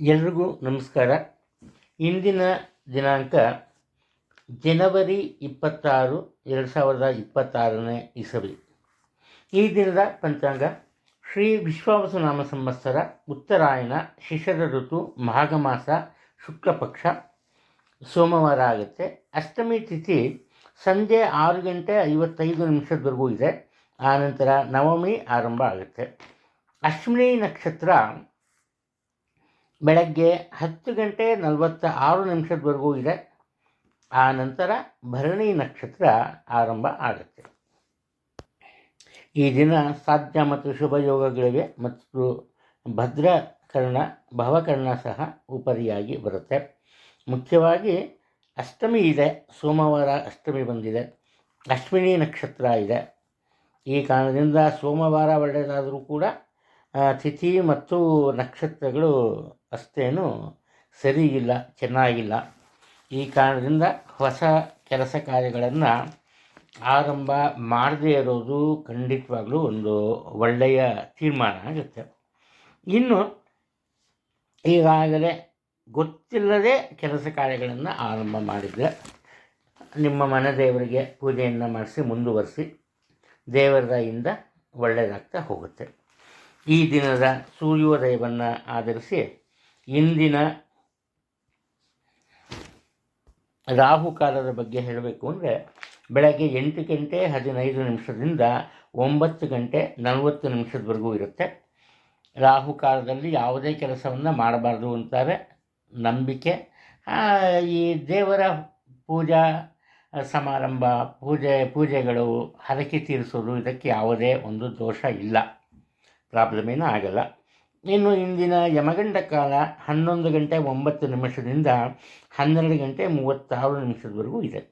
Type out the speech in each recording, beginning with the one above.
ಎಲ್ರಿಗೂ ನಮಸ್ಕಾರ. ಇಂದಿನ ದಿನಾಂಕ ಜನವರಿ ಇಪ್ಪತ್ತಾರು, ಎರಡು ಸಾವಿರದ ಇಪ್ಪತ್ತಾರನೇ ಇಸವಿ. ಈ ದಿನದ ಪಂಚಾಂಗ, ಶ್ರೀ ವಿಶ್ವಾವಸನಾಮ ಸಂವತ್ಸರ, ಉತ್ತರಾಯಣ ಶಿಶರ ಋತು, ಮಾಘಮಾಸ ಮಾಸ ಶುಕ್ಲ ಪಕ್ಷ ಸೋಮವಾರ ಆಗುತ್ತೆ. ಅಷ್ಟಮಿ ತಿಥಿ ಸಂಜೆ ಆರು ಗಂಟೆ ಐವತ್ತೈದು ನಿಮಿಷದವರೆಗೂ ಇದೆ. ಆನಂತರ ನವಮಿ ಆರಂಭ ಆಗುತ್ತೆ. ಅಶ್ವಿನಿ ನಕ್ಷತ್ರ ಬೆಳಗ್ಗೆ ಹತ್ತು ಗಂಟೆ ನಲವತ್ತ ಆರು ನಿಮಿಷದವರೆಗೂ ಇದೆ. ಆ ನಂತರ ಭರಣಿ ನಕ್ಷತ್ರ ಆರಂಭ ಆಗುತ್ತೆ. ಈ ದಿನ ಸಾಧ್ಯ ಮತ್ತು ಶುಭ ಯೋಗಗಳಿವೆ ಮತ್ತು ಭದ್ರಕರ್ಣ, ಭವಕರ್ಣ ಸಹ ಉಪರಿಯಾಗಿ ಬರುತ್ತೆ. ಮುಖ್ಯವಾಗಿ ಅಷ್ಟಮಿ ಇದೆ, ಸೋಮವಾರ ಅಷ್ಟಮಿ ಬಂದಿದೆ, ಅಶ್ವಿನಿ ನಕ್ಷತ್ರ ಇದೆ. ಈ ಕಾರಣದಿಂದ ಸೋಮವಾರ ಒಳ್ಳೆಯದಾದರೂ ಕೂಡ ತಿಥಿ ಮತ್ತು ನಕ್ಷತ್ರಗಳು ಅಷ್ಟೇನು ಸರಿ ಇಲ್ಲ ಚೆನ್ನಾಗಿಲ್ಲ. ಈ ಕಾರಣದಿಂದ ಹೊಸ ಕೆಲಸ ಕಾರ್ಯಗಳನ್ನು ಆರಂಭ ಮಾಡದೇ ಇರೋದು ಖಂಡಿತವಾಗಲೂ ಒಂದು ಒಳ್ಳೆಯ ತೀರ್ಮಾನ ಆಗುತ್ತೆ. ಇನ್ನು ಈಗಾಗಲೇ ಗೊತ್ತಿಲ್ಲದೆ ಕೆಲಸ ಕಾರ್ಯಗಳನ್ನು ಆರಂಭ ಮಾಡಿದರೆ ನಿಮ್ಮ ಮನೆ ದೇವರಿಗೆ ಪೂಜೆಯನ್ನು ಮಾಡಿಸಿ ಮುಂದುವರಿಸಿ ದೇವರ ದಯಿಂದ ಒಳ್ಳೆಯದಾಗ್ತಾ ಹೋಗುತ್ತೆ. ಈ ದಿನದ ಸೂರ್ಯೋದಯವನ್ನು ಆಧರಿಸಿ ಇಂದಿನ ರಾಹುಕಾಲದ ಬಗ್ಗೆ ಹೇಳಬೇಕು ಅಂದರೆ ಬೆಳಗ್ಗೆ ಎಂಟು ಗಂಟೆ ಹದಿನೈದು ನಿಮಿಷದಿಂದ ಒಂಬತ್ತು ಗಂಟೆ ನಲವತ್ತು ನಿಮಿಷದವರೆಗೂ ಇರುತ್ತೆ. ರಾಹುಕಾಲದಲ್ಲಿ ಯಾವುದೇ ಕೆಲಸವನ್ನು ಮಾಡಬಾರ್ದು ಅಂತಾರೆ. ನಂಬಿಕೆ. ಈ ದೇವರ ಪೂಜಾ ಸಮಾರಂಭ, ಪೂಜೆ, ಪೂಜೆಗಳು ಹರಕೆ ತೀರಿಸೋದು ಇದಕ್ಕೆ ಯಾವುದೇ ಒಂದು ದೋಷ ಇಲ್ಲ. ಪ್ರಾಬ್ಲಮ್ ಏನೂ ಆಗಲ್ಲ. ಇನ್ನು ಇಂದಿನ ಯಮಗಂಡ ಕಾಲ ಹನ್ನೊಂದು ಗಂಟೆ ಒಂಬತ್ತು ನಿಮಿಷದಿಂದ ಹನ್ನೆರಡು ಗಂಟೆ ಮೂವತ್ತಾರು ನಿಮಿಷದವರೆಗೂ ಇದೆ.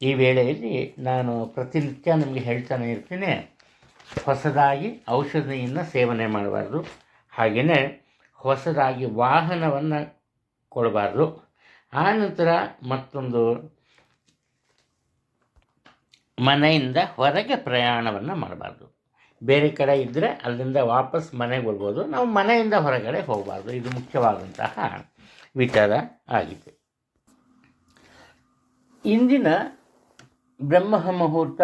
ಈ ವೇಳೆಯಲ್ಲಿ ನಾನು ಪ್ರತಿನಿತ್ಯ ನಿಮಗೆ ಹೇಳ್ತಾನೆ ಇರ್ತೀನಿ, ಹೊಸದಾಗಿ ಔಷಧಿಯನ್ನು ಸೇವನೆ ಮಾಡಬಾರ್ದು. ಹಾಗೆಯೇ ಹೊಸದಾಗಿ ವಾಹನವನ್ನು ಕೊಡಬಾರ್ದು. ಆನಂತರ ಮತ್ತೊಂದು ಮನೆಯಿಂದ ಹೊರಗೆ ಪ್ರಯಾಣವನ್ನು ಮಾಡಬಾರ್ದು. ಬೇರೆ ಕಡೆ ಇದ್ದರೆ ಅಲ್ಲಿಂದ ವಾಪಸ್ ಮನೆಗೆ ಬರ್ಬೋದು ನಾವು ಮನೆಯಿಂದ ಹೊರಗಡೆ ಹೋಗಬಾರ್ದು. ಇದು ಮುಖ್ಯವಾದಂತಹ ವಿಚಾರ ಆಗಿದೆ. ಇಂದಿನ ಬ್ರಹ್ಮ ಮುಹೂರ್ತ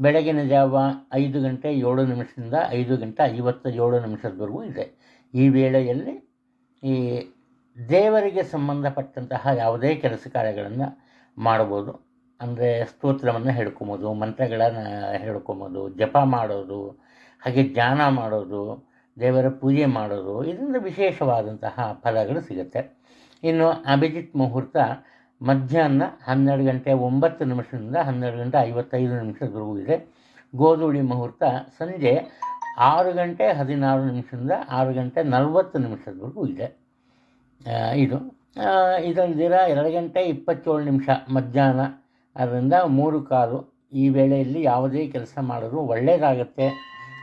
ಬೆಳಗಿನ ಜಾವ ಐದು ಗಂಟೆ ಏಳು ನಿಮಿಷದಿಂದ ಐದು ಗಂಟೆ ಐವತ್ತ ಏಳು ನಿಮಿಷದವರೆಗೂ ಇದೆ. ಈ ವೇಳೆಯಲ್ಲಿ ಈ ದೇವರಿಗೆ ಸಂಬಂಧಪಟ್ಟಂತಹ ಯಾವುದೇ ಕೆಲಸ ಕಾರ್ಯಗಳನ್ನು ಮಾಡ್ಬೋದು. ಅಂದರೆ ಸ್ತೋತ್ರವನ್ನು ಹೇಳ್ಕೊಬೋದು, ಮಂತ್ರಗಳನ್ನು ಹೇಳ್ಕೊಬೋದು, ಜಪ ಮಾಡೋದು, ಹಾಗೆ ಧ್ಯಾನ ಮಾಡೋದು, ದೇವರ ಪೂಜೆ ಮಾಡೋದು ಇದರಿಂದ ವಿಶೇಷವಾದಂತಹ ಫಲಗಳು ಸಿಗುತ್ತೆ. ಇನ್ನು ಅಭಿಜಿತ್ ಮುಹೂರ್ತ ಮಧ್ಯಾಹ್ನ ಹನ್ನೆರಡು ಗಂಟೆ ಒಂಬತ್ತು ನಿಮಿಷದಿಂದ ಹನ್ನೆರಡು ಗಂಟೆ ಐವತ್ತೈದು ನಿಮಿಷದವರೆಗೂ ಇದೆ. ಗೋಧೂಳಿ ಮುಹೂರ್ತ ಸಂಜೆ ಆರು ಗಂಟೆ ಹದಿನಾರು ನಿಮಿಷದಿಂದ ಆರು ಗಂಟೆ ನಲವತ್ತು ನಿಮಿಷದವರೆಗೂ ಇದೆ. ಇದು ಇದರಲ್ಲಿ ದಿನ ಎರಡು ಗಂಟೆ ಇಪ್ಪತ್ತೇಳು ನಿಮಿಷ ಮಧ್ಯಾಹ್ನ. ಅದರಿಂದ ಮೂರು ಕಾಲು ಈ ವೇಳೆಯಲ್ಲಿ ಯಾವುದೇ ಕೆಲಸ ಮಾಡಿದ್ರು ಒಳ್ಳೆಯದಾಗತ್ತೆ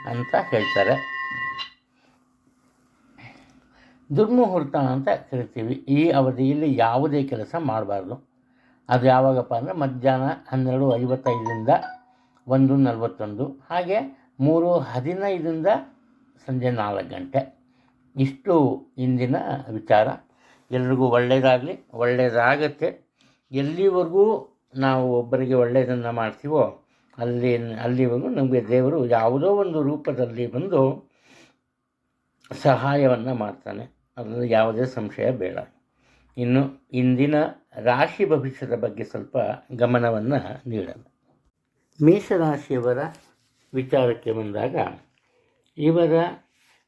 ಅಂತ ಹೇಳ್ತಾರೆ. ದುರ್ಮುಹೂರ್ತ ಅಂತ ಕರಿತೀವಿ. ಈ ಅವಧಿಯಲ್ಲಿ ಯಾವುದೇ ಕೆಲಸ ಮಾಡಬಾರ್ದು. ಅದು ಯಾವಾಗಪ್ಪ ಅಂದರೆ ಮಧ್ಯಾಹ್ನ ಹನ್ನೆರಡು ಐವತ್ತೈದರಿಂದ ಒಂದು ನಲವತ್ತೊಂದು, ಹಾಗೆ ಮೂರು ಹದಿನೈದರಿಂದ ಸಂಜೆ ನಾಲ್ಕು ಗಂಟೆ. ಇಷ್ಟು ಇಂದಿನ ವಿಚಾರ. ಎಲ್ರಿಗೂ ಒಳ್ಳೆಯದಾಗಲಿ ಒಳ್ಳೆಯದಾಗತ್ತೆ ಎಲ್ಲಿವರೆಗೂ ನಾವು ಒಬ್ಬರಿಗೆ ಒಳ್ಳೆಯದನ್ನು ಮಾಡ್ತೀವೋ, ಅಲ್ಲಿ, ಅಲ್ಲಿವರೆಗೂ ನಮಗೆ ದೇವರು ಯಾವುದೋ ಒಂದು ರೂಪದಲ್ಲಿ ಬಂದು ಸಹಾಯವನ್ನು ಮಾಡ್ತಾನೆ. ಅದರಲ್ಲಿ ಯಾವುದೇ ಸಂಶಯ ಬೇಡ. ಇನ್ನು ಇಂದಿನ ರಾಶಿ ಭವಿಷ್ಯದ ಬಗ್ಗೆ ಸ್ವಲ್ಪ ಗಮನವನ್ನು ನೀಡೋಣ. ಮೀಸರಾಶಿಯವರ ವಿಚಾರಕ್ಕೆ ಬಂದಾಗ, ಇವರ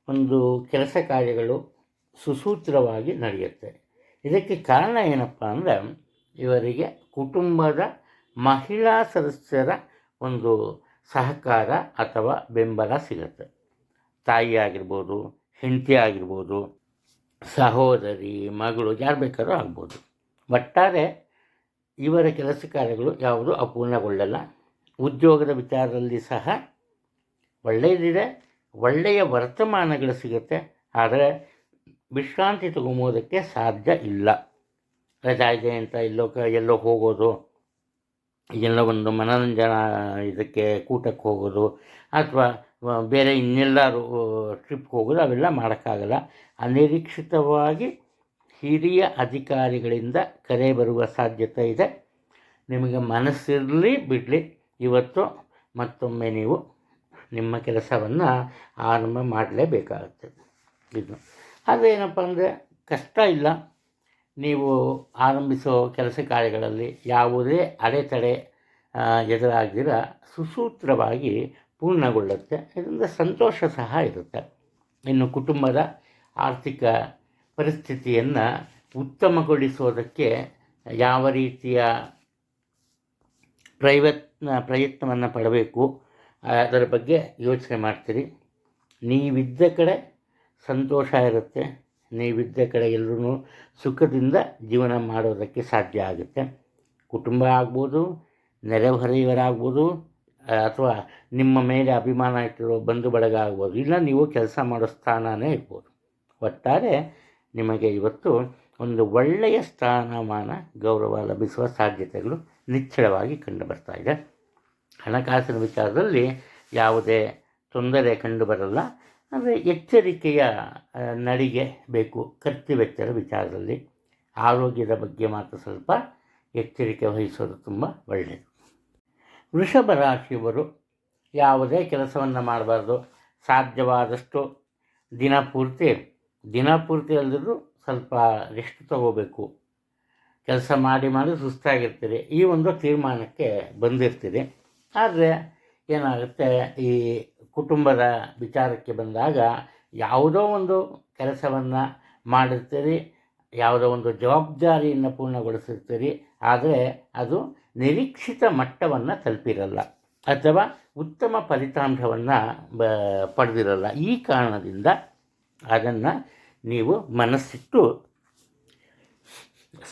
ಒಂದು ಕೆಲಸ ಕಾರ್ಯಗಳು ಸುಸೂತ್ರವಾಗಿ ನಡೆಯುತ್ತೆ. ಇದಕ್ಕೆ ಕಾರಣ ಏನಪ್ಪ ಅಂದರೆ ಇವರಿಗೆ ಕುಟುಂಬದ ಮಹಿಳಾ ಸದಸ್ಯರ ಒಂದು ಸಹಕಾರ ಅಥವಾ ಬೆಂಬಲ ಸಿಗುತ್ತೆ. ತಾಯಿ ಆಗಿರ್ಬೋದು, ಹೆಂಡತಿ ಆಗಿರ್ಬೋದು, ಸಹೋದರಿ, ಮಗಳು ಯಾರು ಬೇಕಾದ್ರೂ ಆಗ್ಬೋದು. ಒಟ್ಟಾರೆ ಇವರ ಕೆಲಸ ಕಾರ್ಯಗಳು ಯಾವುದೂ ಅಪೂರ್ಣಗೊಳ್ಳಲ್ಲ. ಉದ್ಯೋಗದ ವಿಚಾರದಲ್ಲಿ ಸಹ ಒಳ್ಳೆಯದಿದೆ, ಒಳ್ಳೆಯ ವರ್ತಮಾನಗಳು ಸಿಗುತ್ತೆ. ಆದರೆ ವಿಶ್ರಾಂತಿ ತಗೊಂಬೋದಕ್ಕೆ ಸಾಧ್ಯ ಇಲ್ಲ. ರಜಾ ಇದೆ ಅಂತ ಎಲ್ಲೋ ಎಲ್ಲೋ ಹೋಗೋದು. ಎಲ್ಲೋ ಒಂದು ಮನೋರಂಜನಾ ಇದಕ್ಕೆ ಕೂಟಕ್ಕೆ ಹೋಗೋದು. ಅಥವಾ ಬೇರೆ ಇನ್ನೆಲ್ಲರೂ ಟ್ರಿಪ್ಗೆ ಹೋಗೋದು, ಅವೆಲ್ಲ ಮಾಡೋಕ್ಕಾಗಲ್ಲ. ಅನಿರೀಕ್ಷಿತವಾಗಿ ಹಿರಿಯ ಅಧಿಕಾರಿಗಳಿಂದ ಕರೆ ಬರುವ ಸಾಧ್ಯತೆ ಇದೆ. ನಿಮಗೆ ಮನಸ್ಸಿರಲಿ ಬಿಡಲಿ, ಇವತ್ತು ಮತ್ತೊಮ್ಮೆ ನೀವು ನಿಮ್ಮ ಕೆಲಸವನ್ನು ಆರಂಭ ಮಾಡಲೇಬೇಕಾಗುತ್ತೆ. ಇದು. ಅದೇನಪ್ಪ ಅಂದರೆ ಕಷ್ಟ ಇಲ್ಲ. ನೀವು ಆರಂಭಿಸೋ ಕೆಲಸ ಕಾರ್ಯಗಳಲ್ಲಿ ಯಾವುದೇ ಅಡೆತಡೆ ಎದುರಾಗಿರ ಸುಸೂತ್ರವಾಗಿ ಪೂರ್ಣಗೊಳ್ಳುತ್ತೆ. ಇದರಿಂದ ಸಂತೋಷ ಸಹ ಇರುತ್ತೆ. ಇನ್ನು ಕುಟುಂಬದ ಆರ್ಥಿಕ ಪರಿಸ್ಥಿತಿಯನ್ನು ಉತ್ತಮಗೊಳಿಸೋದಕ್ಕೆ ಯಾವ ರೀತಿಯ ಪ್ರಯತ್ನ, ಪ್ರಯತ್ನವನ್ನು ಪಡಬೇಕು ಅದರ ಬಗ್ಗೆ ಯೋಚನೆ ಮಾಡ್ತೀರಿ. ನೀವಿದ್ದ ಕಡೆ ಸಂತೋಷ ಇರುತ್ತೆ. ನೀವಿದ್ದ ಕಡೆ ಎಲ್ಲರೂ ಸುಖದಿಂದ ಜೀವನ ಮಾಡೋದಕ್ಕೆ ಸಾಧ್ಯ ಆಗುತ್ತೆ. ಕುಟುಂಬ ಆಗ್ಬೋದು, ನೆರೆಹೊರೆಯವರಾಗ್ಬೋದು ಅಥವಾ ನಿಮ್ಮ ಮೇಲೆ ಅಭಿಮಾನ ಇಟ್ಟಿರೋ ಬಂಧು ಬಳಗ ಆಗ್ಬೋದು, ಇಲ್ಲ ನೀವು ಕೆಲಸ ಮಾಡೋ ಸ್ಥಾನವೇ ಇರ್ಬೋದು. ಒಟ್ಟಾರೆ ನಿಮಗೆ ಇವತ್ತು ಒಂದು ಒಳ್ಳೆಯ ಸ್ಥಾನಮಾನ, ಗೌರವ ಲಭಿಸುವ ಸಾಧ್ಯತೆಗಳು ನಿಚ್ಚಳವಾಗಿ ಕಂಡುಬರ್ತಾ ಇದೆ. ಹಣಕಾಸಿನ ವಿಚಾರದಲ್ಲಿ ಯಾವುದೇ ತೊಂದರೆ ಕಂಡುಬರಲ್ಲ ಅಂದರೆ ಎಚ್ಚರಿಕೆಯ ನಡಿಗೆ ಬೇಕು ಖರ್ಚು ವೆಚ್ಚದ ವಿಚಾರದಲ್ಲಿ. ಆರೋಗ್ಯದ ಬಗ್ಗೆ ಮಾತ್ರ ಸ್ವಲ್ಪ ಎಚ್ಚರಿಕೆ ವಹಿಸೋದು ತುಂಬ ಒಳ್ಳೆಯದು ವೃಷಭ ರಾಶಿಯವರು ಯಾವುದೇ ಕೆಲಸವನ್ನು ಮಾಡಬಾರ್ದು. ಸಾಧ್ಯವಾದಷ್ಟು ದಿನ ಪೂರ್ತಿ ದಿನ ಪೂರ್ತಿ ಅಲ್ಲದಿದ್ರು ಸ್ವಲ್ಪ ರೆಸ್ಟ್ ತಗೋಬೇಕು. ಕೆಲಸ ಮಾಡಿ ಮಾಡಿ ಸುಸ್ತಾಗಿರ್ತೀರಿ. ಈ ಒಂದು ತೀರ್ಮಾನಕ್ಕೆ ಬಂದಿರ್ತೀರಿ. ಆದರೆ ಏನಾಗುತ್ತೆ, ಈ ಕುಟುಂಬದ ವಿಚಾರಕ್ಕೆ ಬಂದಾಗ ಯಾವುದೋ ಒಂದು ಕೆಲಸವನ್ನು ಮಾಡಿರ್ತೀರಿ, ಯಾವುದೋ ಒಂದು ಜವಾಬ್ದಾರಿಯನ್ನು ಪೂರ್ಣಗೊಳಿಸಿರ್ತೀರಿ, ಆದರೆ ಅದು ನಿರೀಕ್ಷಿತ ಮಟ್ಟವನ್ನು ತಲುಪಿರಲ್ಲ ಅಥವಾ ಉತ್ತಮ ಫಲಿತಾಂಶವನ್ನು ಬ, ಪಡೆದಿರಲ್ಲ. ಈ ಕಾರಣದಿಂದ ಅದನ್ನು ನೀವು ಮನಸ್ಸಿಟ್ಟು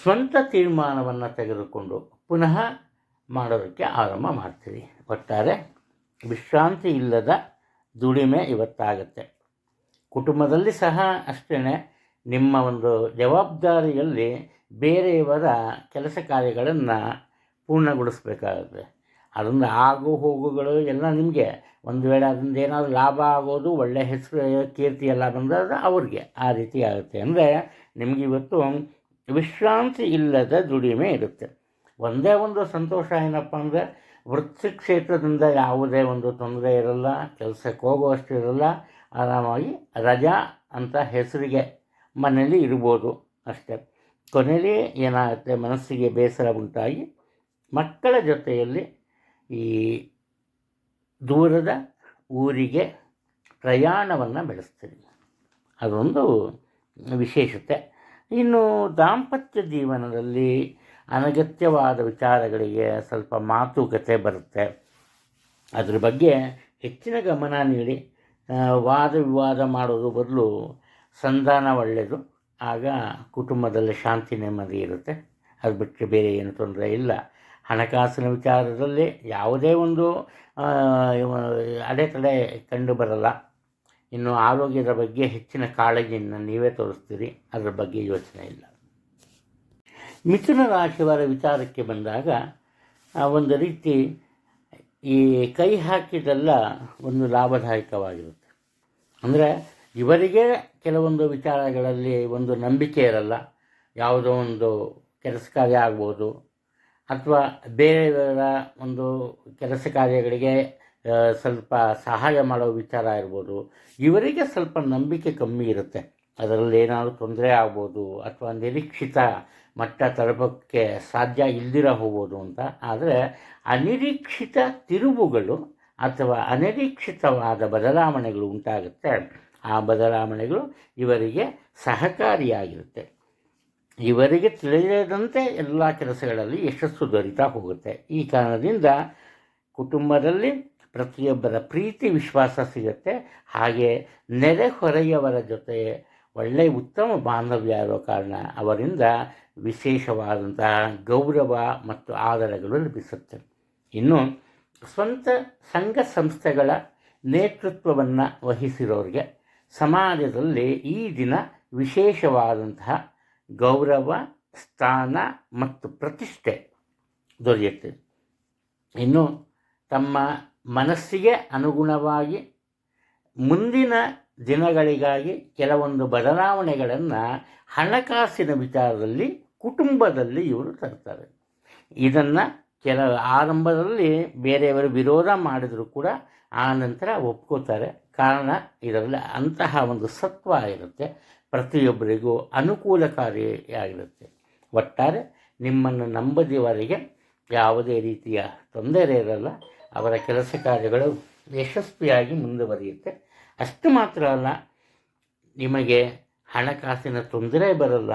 ಸ್ವಂತ ತೀರ್ಮಾನವನ್ನು ತೆಗೆದುಕೊಂಡು ಪುನಃ ಮಾಡೋದಕ್ಕೆ ಆರಂಭ ಮಾಡ್ತೀರಿ. ಒಟ್ಟಾರೆ ವಿಶ್ರಾಂತಿ ಇಲ್ಲದ ದುಡಿಮೆ ಇವತ್ತಾಗತ್ತೆ. ಕುಟುಂಬದಲ್ಲಿ ಸಹ ಅಷ್ಟೇ ನಿಮ್ಮ ಒಂದು ಜವಾಬ್ದಾರಿಯಲ್ಲಿ ಬೇರೆಯವರ ಕೆಲಸ ಕಾರ್ಯಗಳನ್ನು ಪೂರ್ಣಗೊಳಿಸ್ಬೇಕಾಗುತ್ತೆ. ಅದರಿಂದ ಆಗು ಹೋಗುಗಳು ಎಲ್ಲ ನಿಮಗೆ. ಒಂದು ವೇಳೆ ಅದರಿಂದ ಏನಾದರೂ ಲಾಭ ಆಗೋದು ಒಳ್ಳೆಯ ಹೆಸರು, ಕೀರ್ತಿ ಎಲ್ಲ ಬಂದಾಗ ಅವ್ರಿಗೆ ಆ ರೀತಿ ಆಗುತ್ತೆ. ಅಂದರೆ ನಿಮಗೆ ಇವತ್ತು ವಿಶ್ರಾಂತಿ ಇಲ್ಲದ ದುಡಿಮೆ ಇರುತ್ತೆ. ಒಂದೇ ಒಂದು ಸಂತೋಷ ಏನಪ್ಪ ಅಂದರೆ ವೃತ್ತಿ ಕ್ಷೇತ್ರದಿಂದ ಯಾವುದೇ ಒಂದು ತೊಂದರೆ ಇರಲ್ಲ, ಕೆಲಸಕ್ಕೆ ಹೋಗುವಷ್ಟು ಇರಲ್ಲ ಆರಾಮಾಗಿ ರಜಾ ಅಂತ ಹೆಸರಿಗೆ ಮನೇಲಿ ಇರ್ಬೋದು ಅಷ್ಟೇ. ಕೊನೆಯಲ್ಲಿ ಏನಾಗುತ್ತೆ, ಮನಸ್ಸಿಗೆ ಬೇಸರ ಉಂಟಾಗಿ ಮಕ್ಕಳ ಜೊತೆಯಲ್ಲಿ ಈ ದೂರದ ಊರಿಗೆ ಪ್ರಯಾಣವನ್ನು ಬೆಳೆಸ್ತೀರಿ ಅದೊಂದು ವಿಶೇಷತೆ. ಇನ್ನು ದಾಂಪತ್ಯ ಜೀವನದಲ್ಲಿ ಅನಗತ್ಯವಾದ ವಿಚಾರಗಳಿಗೆ ಸ್ವಲ್ಪ ಮಾತುಕತೆ ಬರುತ್ತೆ. ಅದ್ರ ಬಗ್ಗೆ ಹೆಚ್ಚಿನ ಗಮನ ನೀಡಿ. ವಾದ ವಿವಾದ ಮಾಡೋದು ಬದಲು ಸಂಧಾನ ಒಳ್ಳೆಯದು ಆಗ ಕುಟುಂಬದಲ್ಲಿ ಶಾಂತಿ ನೆಮ್ಮದಿ ಇರುತ್ತೆ. ಅದು ಬಿಟ್ಟರೆ ಬೇರೆ ಏನು ತೊಂದರೆ ಇಲ್ಲ. ಹಣಕಾಸಿನ ವಿಚಾರದಲ್ಲಿ ಯಾವುದೇ ಒಂದು ಅಡೆತಡೆ ಕಂಡು ಬರಲ್ಲ. ಇನ್ನು ಆರೋಗ್ಯದ ಬಗ್ಗೆ ಹೆಚ್ಚಿನ ಕಾಳಜಿಯನ್ನು ನೀವೇ ತೋರಿಸ್ತೀರಿ. ಅದರ ಬಗ್ಗೆ ಯೋಚನೆ ಇಲ್ಲ. ಮಿಥುನ ರಾಶಿಯವರ ವಿಚಾರಕ್ಕೆ ಬಂದಾಗ ಒಂದು ರೀತಿ ಈ ಕೈ ಹಾಕಿದೆಲ್ಲ ಒಂದು ಲಾಭದಾಯಕವಾಗಿರುತ್ತೆ. ಅಂದರೆ ಇವರಿಗೆ ಕೆಲವೊಂದು ವಿಚಾರಗಳಲ್ಲಿ ಒಂದು ನಂಬಿಕೆ ಇರಲ್ಲ. ಯಾವುದೋ ಒಂದು ಕೆಲಸ ಕಾರ್ಯ ಆಗ್ಬೋದು. ಅಥವಾ ಬೇರೆಯವರ ಒಂದು ಕೆಲಸ ಕಾರ್ಯಗಳಿಗೆ ಸ್ವಲ್ಪ ಸಹಾಯ ಮಾಡೋ ವಿಚಾರ ಇರ್ಬೋದು. ಇವರಿಗೆ ಸ್ವಲ್ಪ ನಂಬಿಕೆ ಕಮ್ಮಿ ಇರುತ್ತೆ. ಅದರಲ್ಲಿ ಏನಾದರೂ ತೊಂದರೆ ಆಗ್ಬೋದು ಅಥವಾ ನಿರೀಕ್ಷಿತ ಮಟ್ಟ ತಲುಪೋಕ್ಕೆ ಸಾಧ್ಯ ಇಲ್ದಿರ ಹೋಗೋದು ಅಂತ. ಆದರೆ ಅನಿರೀಕ್ಷಿತ ತಿರುವುಗಳು ಅಥವಾ ಅನಿರೀಕ್ಷಿತವಾದ ಬದಲಾವಣೆಗಳು ಉಂಟಾಗುತ್ತೆ. ಆ ಬದಲಾವಣೆಗಳು ಇವರಿಗೆ ಸಹಕಾರಿಯಾಗಿರುತ್ತೆ. ಇವರಿಗೆ ತಿಳಿಯದಂತೆ ಎಲ್ಲ ಕೆಲಸಗಳಲ್ಲಿ ಯಶಸ್ಸು ದೊರೀತಾ ಹೋಗುತ್ತೆ. ಈ ಕಾರಣದಿಂದ ಕುಟುಂಬದಲ್ಲಿ ಪ್ರತಿಯೊಬ್ಬರ ಪ್ರೀತಿ, ವಿಶ್ವಾಸ ಸಿಗುತ್ತೆ. ಹಾಗೆ ನೆರೆಹೊರೆಯವರ ಜೊತೆ ಒಳ್ಳೆಯ ಉತ್ತಮ ಬಾಂಧವ್ಯ ಇರೋ ಕಾರಣ ಅವರಿಂದ ವಿಶೇಷವಾದಂತಹ ಗೌರವ ಮತ್ತು ಆದರಗಳು ಲಭಿಸುತ್ತೆ ಇನ್ನು ಸ್ವಂತ ಸಂಘ ಸಂಸ್ಥೆಗಳ ನೇತೃತ್ವವನ್ನು ವಹಿಸಿರೋರಿಗೆ ಸಮಾಜದಲ್ಲಿ ಈ ದಿನ ವಿಶೇಷವಾದಂತಹ ಗೌರವ, ಸ್ಥಾನ ಮತ್ತು ಪ್ರತಿಷ್ಠೆ ದೊರೆಯುತ್ತೆ. ಇನ್ನು ತಮ್ಮ ಮನಸ್ಸಿಗೆ ಅನುಗುಣವಾಗಿ ಮುಂದಿನ ದಿನಗಳಿಗಾಗಿ ಕೆಲವೊಂದು ಬದಲಾವಣೆಗಳನ್ನು ಹಣಕಾಸಿನ ವಿಚಾರದಲ್ಲಿ ಕುಟುಂಬದಲ್ಲಿ ಇವರು ತರ್ತಾರೆ. ಇದನ್ನು ಕೆಲ ಆರಂಭದಲ್ಲಿ ಬೇರೆಯವರು ವಿರೋಧ ಮಾಡಿದರೂ ಕೂಡ ಆ ನಂತರ ಒಪ್ಕೋತಾರೆ. ಕಾರಣ ಇದರಲ್ಲಿ ಅಂತಹ ಒಂದು ಸತ್ವ ಇರುತ್ತೆ. ಪ್ರತಿಯೊಬ್ಬರಿಗೂ ಅನುಕೂಲಕಾರಿಯಾಗಿರುತ್ತೆ. ಒಟ್ಟಾರೆ ನಿಮ್ಮನ್ನು ನಂಬದಿವರಿಗೆ ಯಾವುದೇ ರೀತಿಯ ತೊಂದರೆ ಇರಲ್ಲ. ಅವರ ಕೆಲಸ ಕಾರ್ಯಗಳು ಯಶಸ್ವಿಯಾಗಿ ಮುಂದುವರಿಯುತ್ತೆ. ಅಷ್ಟು ಮಾತ್ರ ಅಲ್ಲ, ನಿಮಗೆ ಹಣಕಾಸಿನ ತೊಂದರೆ ಬರಲ್ಲ,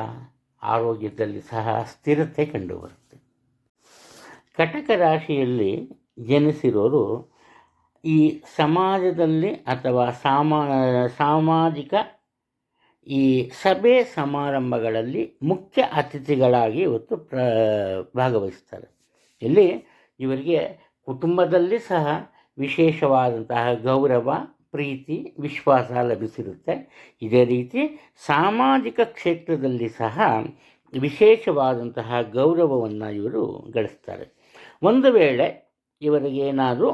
ಆರೋಗ್ಯದಲ್ಲಿ ಸಹ ಸ್ಥಿರತೆ ಕಂಡುಬರುತ್ತೆ. ಕಟಕ ರಾಶಿಯಲ್ಲಿ ಜನಿಸಿರೋರು ಈ ಸಮಾಜದಲ್ಲಿ ಅಥವಾ ಸಾಮಾ, ಸಾಮಾಜಿಕ ಈ ಸಭೆ ಸಮಾರಂಭಗಳಲ್ಲಿ ಮುಖ್ಯ ಅತಿಥಿಗಳಾಗಿ ಇವತ್ತು ಪ್ರ, ಭಾಗವಹಿಸ್ತಾರೆ. ಇಲ್ಲಿ ಇವರಿಗೆ ಕುಟುಂಬದಲ್ಲಿ ಸಹ ವಿಶೇಷವಾದಂತಹ ಗೌರವ ಪ್ರೀತಿ, ವಿಶ್ವಾಸ ಲಭಿಸಿರುತ್ತೆ. ಇದೇ ರೀತಿ ಸಾಮಾಜಿಕ ಕ್ಷೇತ್ರದಲ್ಲಿ ಸಹ ವಿಶೇಷವಾದಂತಹ ಗೌರವವನ್ನು ಇವರು ಗಳಿಸ್ತಾರೆ. ಒಂದು ವೇಳೆ ಇವರಿಗೇನಾದರೂ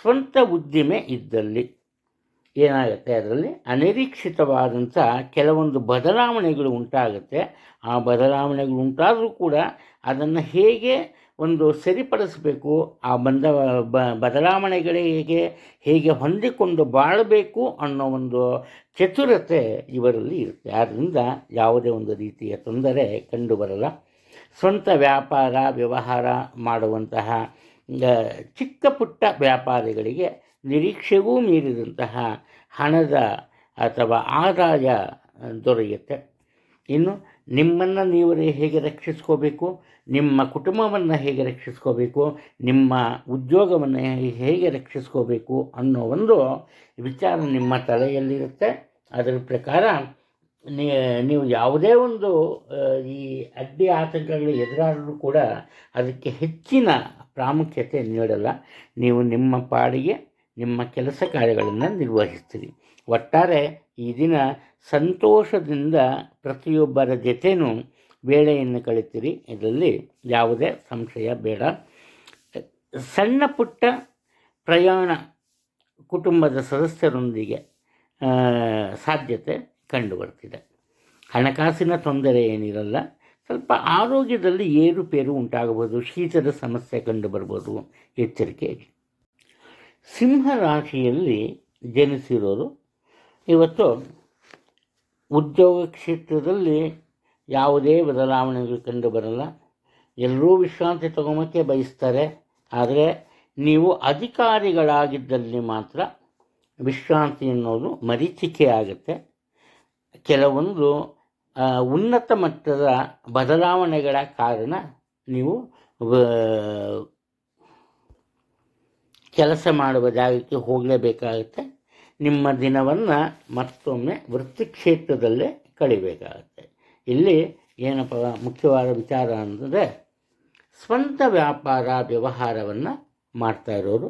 ಸ್ವಂತ ಉದ್ದಿಮೆ ಇದ್ದಲ್ಲಿ ಏನಾಗುತ್ತೆ? ಅದರಲ್ಲಿ ಅನಿರೀಕ್ಷಿತವಾದಂಥ ಕೆಲವೊಂದು ಬದಲಾವಣೆಗಳು ಉಂಟಾಗುತ್ತೆ. ಆ ಬದಲಾವಣೆಗಳು ಉಂಟಾದರೂ ಕೂಡ ಅದನ್ನು ಹೇಗೆ ಒಂದು ಸರಿಪಡಿಸಬೇಕು, ಆ ಬಂದ ಬದಲಾವಣೆಗಳಿಗೆ ಹೇಗೆ ಹೊಂದಿಕೊಂಡು ಬಾಳಬೇಕು ಅನ್ನೋ ಒಂದು ಚತುರತೆ ಇವರಲ್ಲಿ ಇರುತ್ತೆ. ಆದ್ದರಿಂದ ಯಾವುದೇ ಒಂದು ರೀತಿಯ ತೊಂದರೆ ಕಂಡುಬರಲ್ಲ. ಸ್ವಂತ ವ್ಯಾಪಾರ, ವ್ಯವಹಾರ ಮಾಡುವಂತಹ ಚಿಕ್ಕ ಪುಟ್ಟ ವ್ಯಾಪಾರಿಗಳಿಗೆ ನಿರೀಕ್ಷೆಗೂ ಮೀರಿದಂತಹ ಹಣದ ಅಥವಾ ಆದಾಯ ದೊರೆಯುತ್ತೆ. ಇನ್ನು ನಿಮ್ಮನ್ನು ನೀವು ಹೇಗೆ ರಕ್ಷಿಸ್ಕೋಬೇಕು, ನಿಮ್ಮ ಕುಟುಂಬವನ್ನು ಹೇಗೆ ರಕ್ಷಿಸ್ಕೋಬೇಕು, ನಿಮ್ಮ ಉದ್ಯೋಗವನ್ನು ಹೇಗೆ ರಕ್ಷಿಸ್ಕೋಬೇಕು ಅನ್ನೋ ಒಂದು ವಿಚಾರ ನಿಮ್ಮ ತಲೆಯಲ್ಲಿರುತ್ತೆ. ಅದರ ಪ್ರಕಾರ ನೀವು ಯಾವುದೇ ಒಂದು ಈ ಅಡ್ಡಿ ಆತಂಕಗಳು ಎದುರಾದರೂ ಕೂಡ ಅದಕ್ಕೆ ಹೆಚ್ಚಿನ ಪ್ರಾಮುಖ್ಯತೆ ನೀಡಲ್ಲ. ನೀವು ನಿಮ್ಮ ಪಾಡಿಗೆ, ನಿಮ್ಮ ಕೆಲಸ ಕಾರ್ಯಗಳನ್ನು ನಿರ್ವಹಿಸ್ತೀರಿ. ಒಟ್ಟಾರೆ ಈ ದಿನ ಸಂತೋಷದಿಂದ ಪ್ರತಿಯೊಬ್ಬರ ಜೊತೆನೂ ವೇಳೆಯನ್ನು ಕಳಿತೀರಿ. ಇದರಲ್ಲಿ ಯಾವುದೇ ಸಂಶಯ ಬೇಡ. ಸಣ್ಣ ಪುಟ್ಟ ಪ್ರಯಾಣ ಕುಟುಂಬದ ಸದಸ್ಯರೊಂದಿಗೆ ಸಾಧ್ಯತೆ ಕಂಡುಬರ್ತಿದೆ ಹಣಕಾಸಿನ ತೊಂದರೆ ಏನಿರಲ್ಲ, ಸ್ವಲ್ಪ ಆರೋಗ್ಯದಲ್ಲಿ ಏರುಪೇರು ಉಂಟಾಗಬಹುದು, ಶೀತದ ಸಮಸ್ಯೆ ಕಂಡುಬರ್ಬೋದು. ಎಚ್ಚರಿಕೆ ಸಿಂಹ ರಾಶಿಯಲ್ಲಿ ಜನಿಸಿರೋರು, ಇವತ್ತು ಉದ್ಯೋಗ ಕ್ಷೇತ್ರದಲ್ಲಿ ಯಾವುದೇ ಬದಲಾವಣೆಗಳು ಕಂಡು ಬರಲ್ಲ. ಎಲ್ಲರೂ ವಿಶ್ರಾಂತಿ ತಗೊಂಬಕ್ಕೆ ಬಯಸ್ತಾರೆ. ಆದರೆ ನೀವು ಅಧಿಕಾರಿಗಳಾಗಿದ್ದಲ್ಲಿ ಮಾತ್ರ ವಿಶ್ರಾಂತಿ ಅನ್ನೋದು ಮರೀಚಿಕೆ ಆಗುತ್ತೆ. ಕೆಲವೊಂದು ಉನ್ನತ ಮಟ್ಟದ ಬದಲಾವಣೆಗಳ ಕಾರಣ ನೀವು ಕೆಲಸ ಮಾಡುವ ಜಾಗಕ್ಕೆ ಹೋಗಲೇಬೇಕಾಗುತ್ತೆ. ನಿಮ್ಮ ದಿನವನ್ನು ಮತ್ತೊಮ್ಮೆ ವೃತ್ತಿ ಕ್ಷೇತ್ರದಲ್ಲೇ ಕಳಿಬೇಕಾಗುತ್ತೆ. ಇಲ್ಲಿ ಏನಪ್ಪ ಮುಖ್ಯವಾದ ವಿಚಾರ ಅಂದರೆ ಸ್ವಂತ ವ್ಯಾಪಾರ ವ್ಯವಹಾರವನ್ನು ಮಾಡ್ತಾ ಇರೋರು,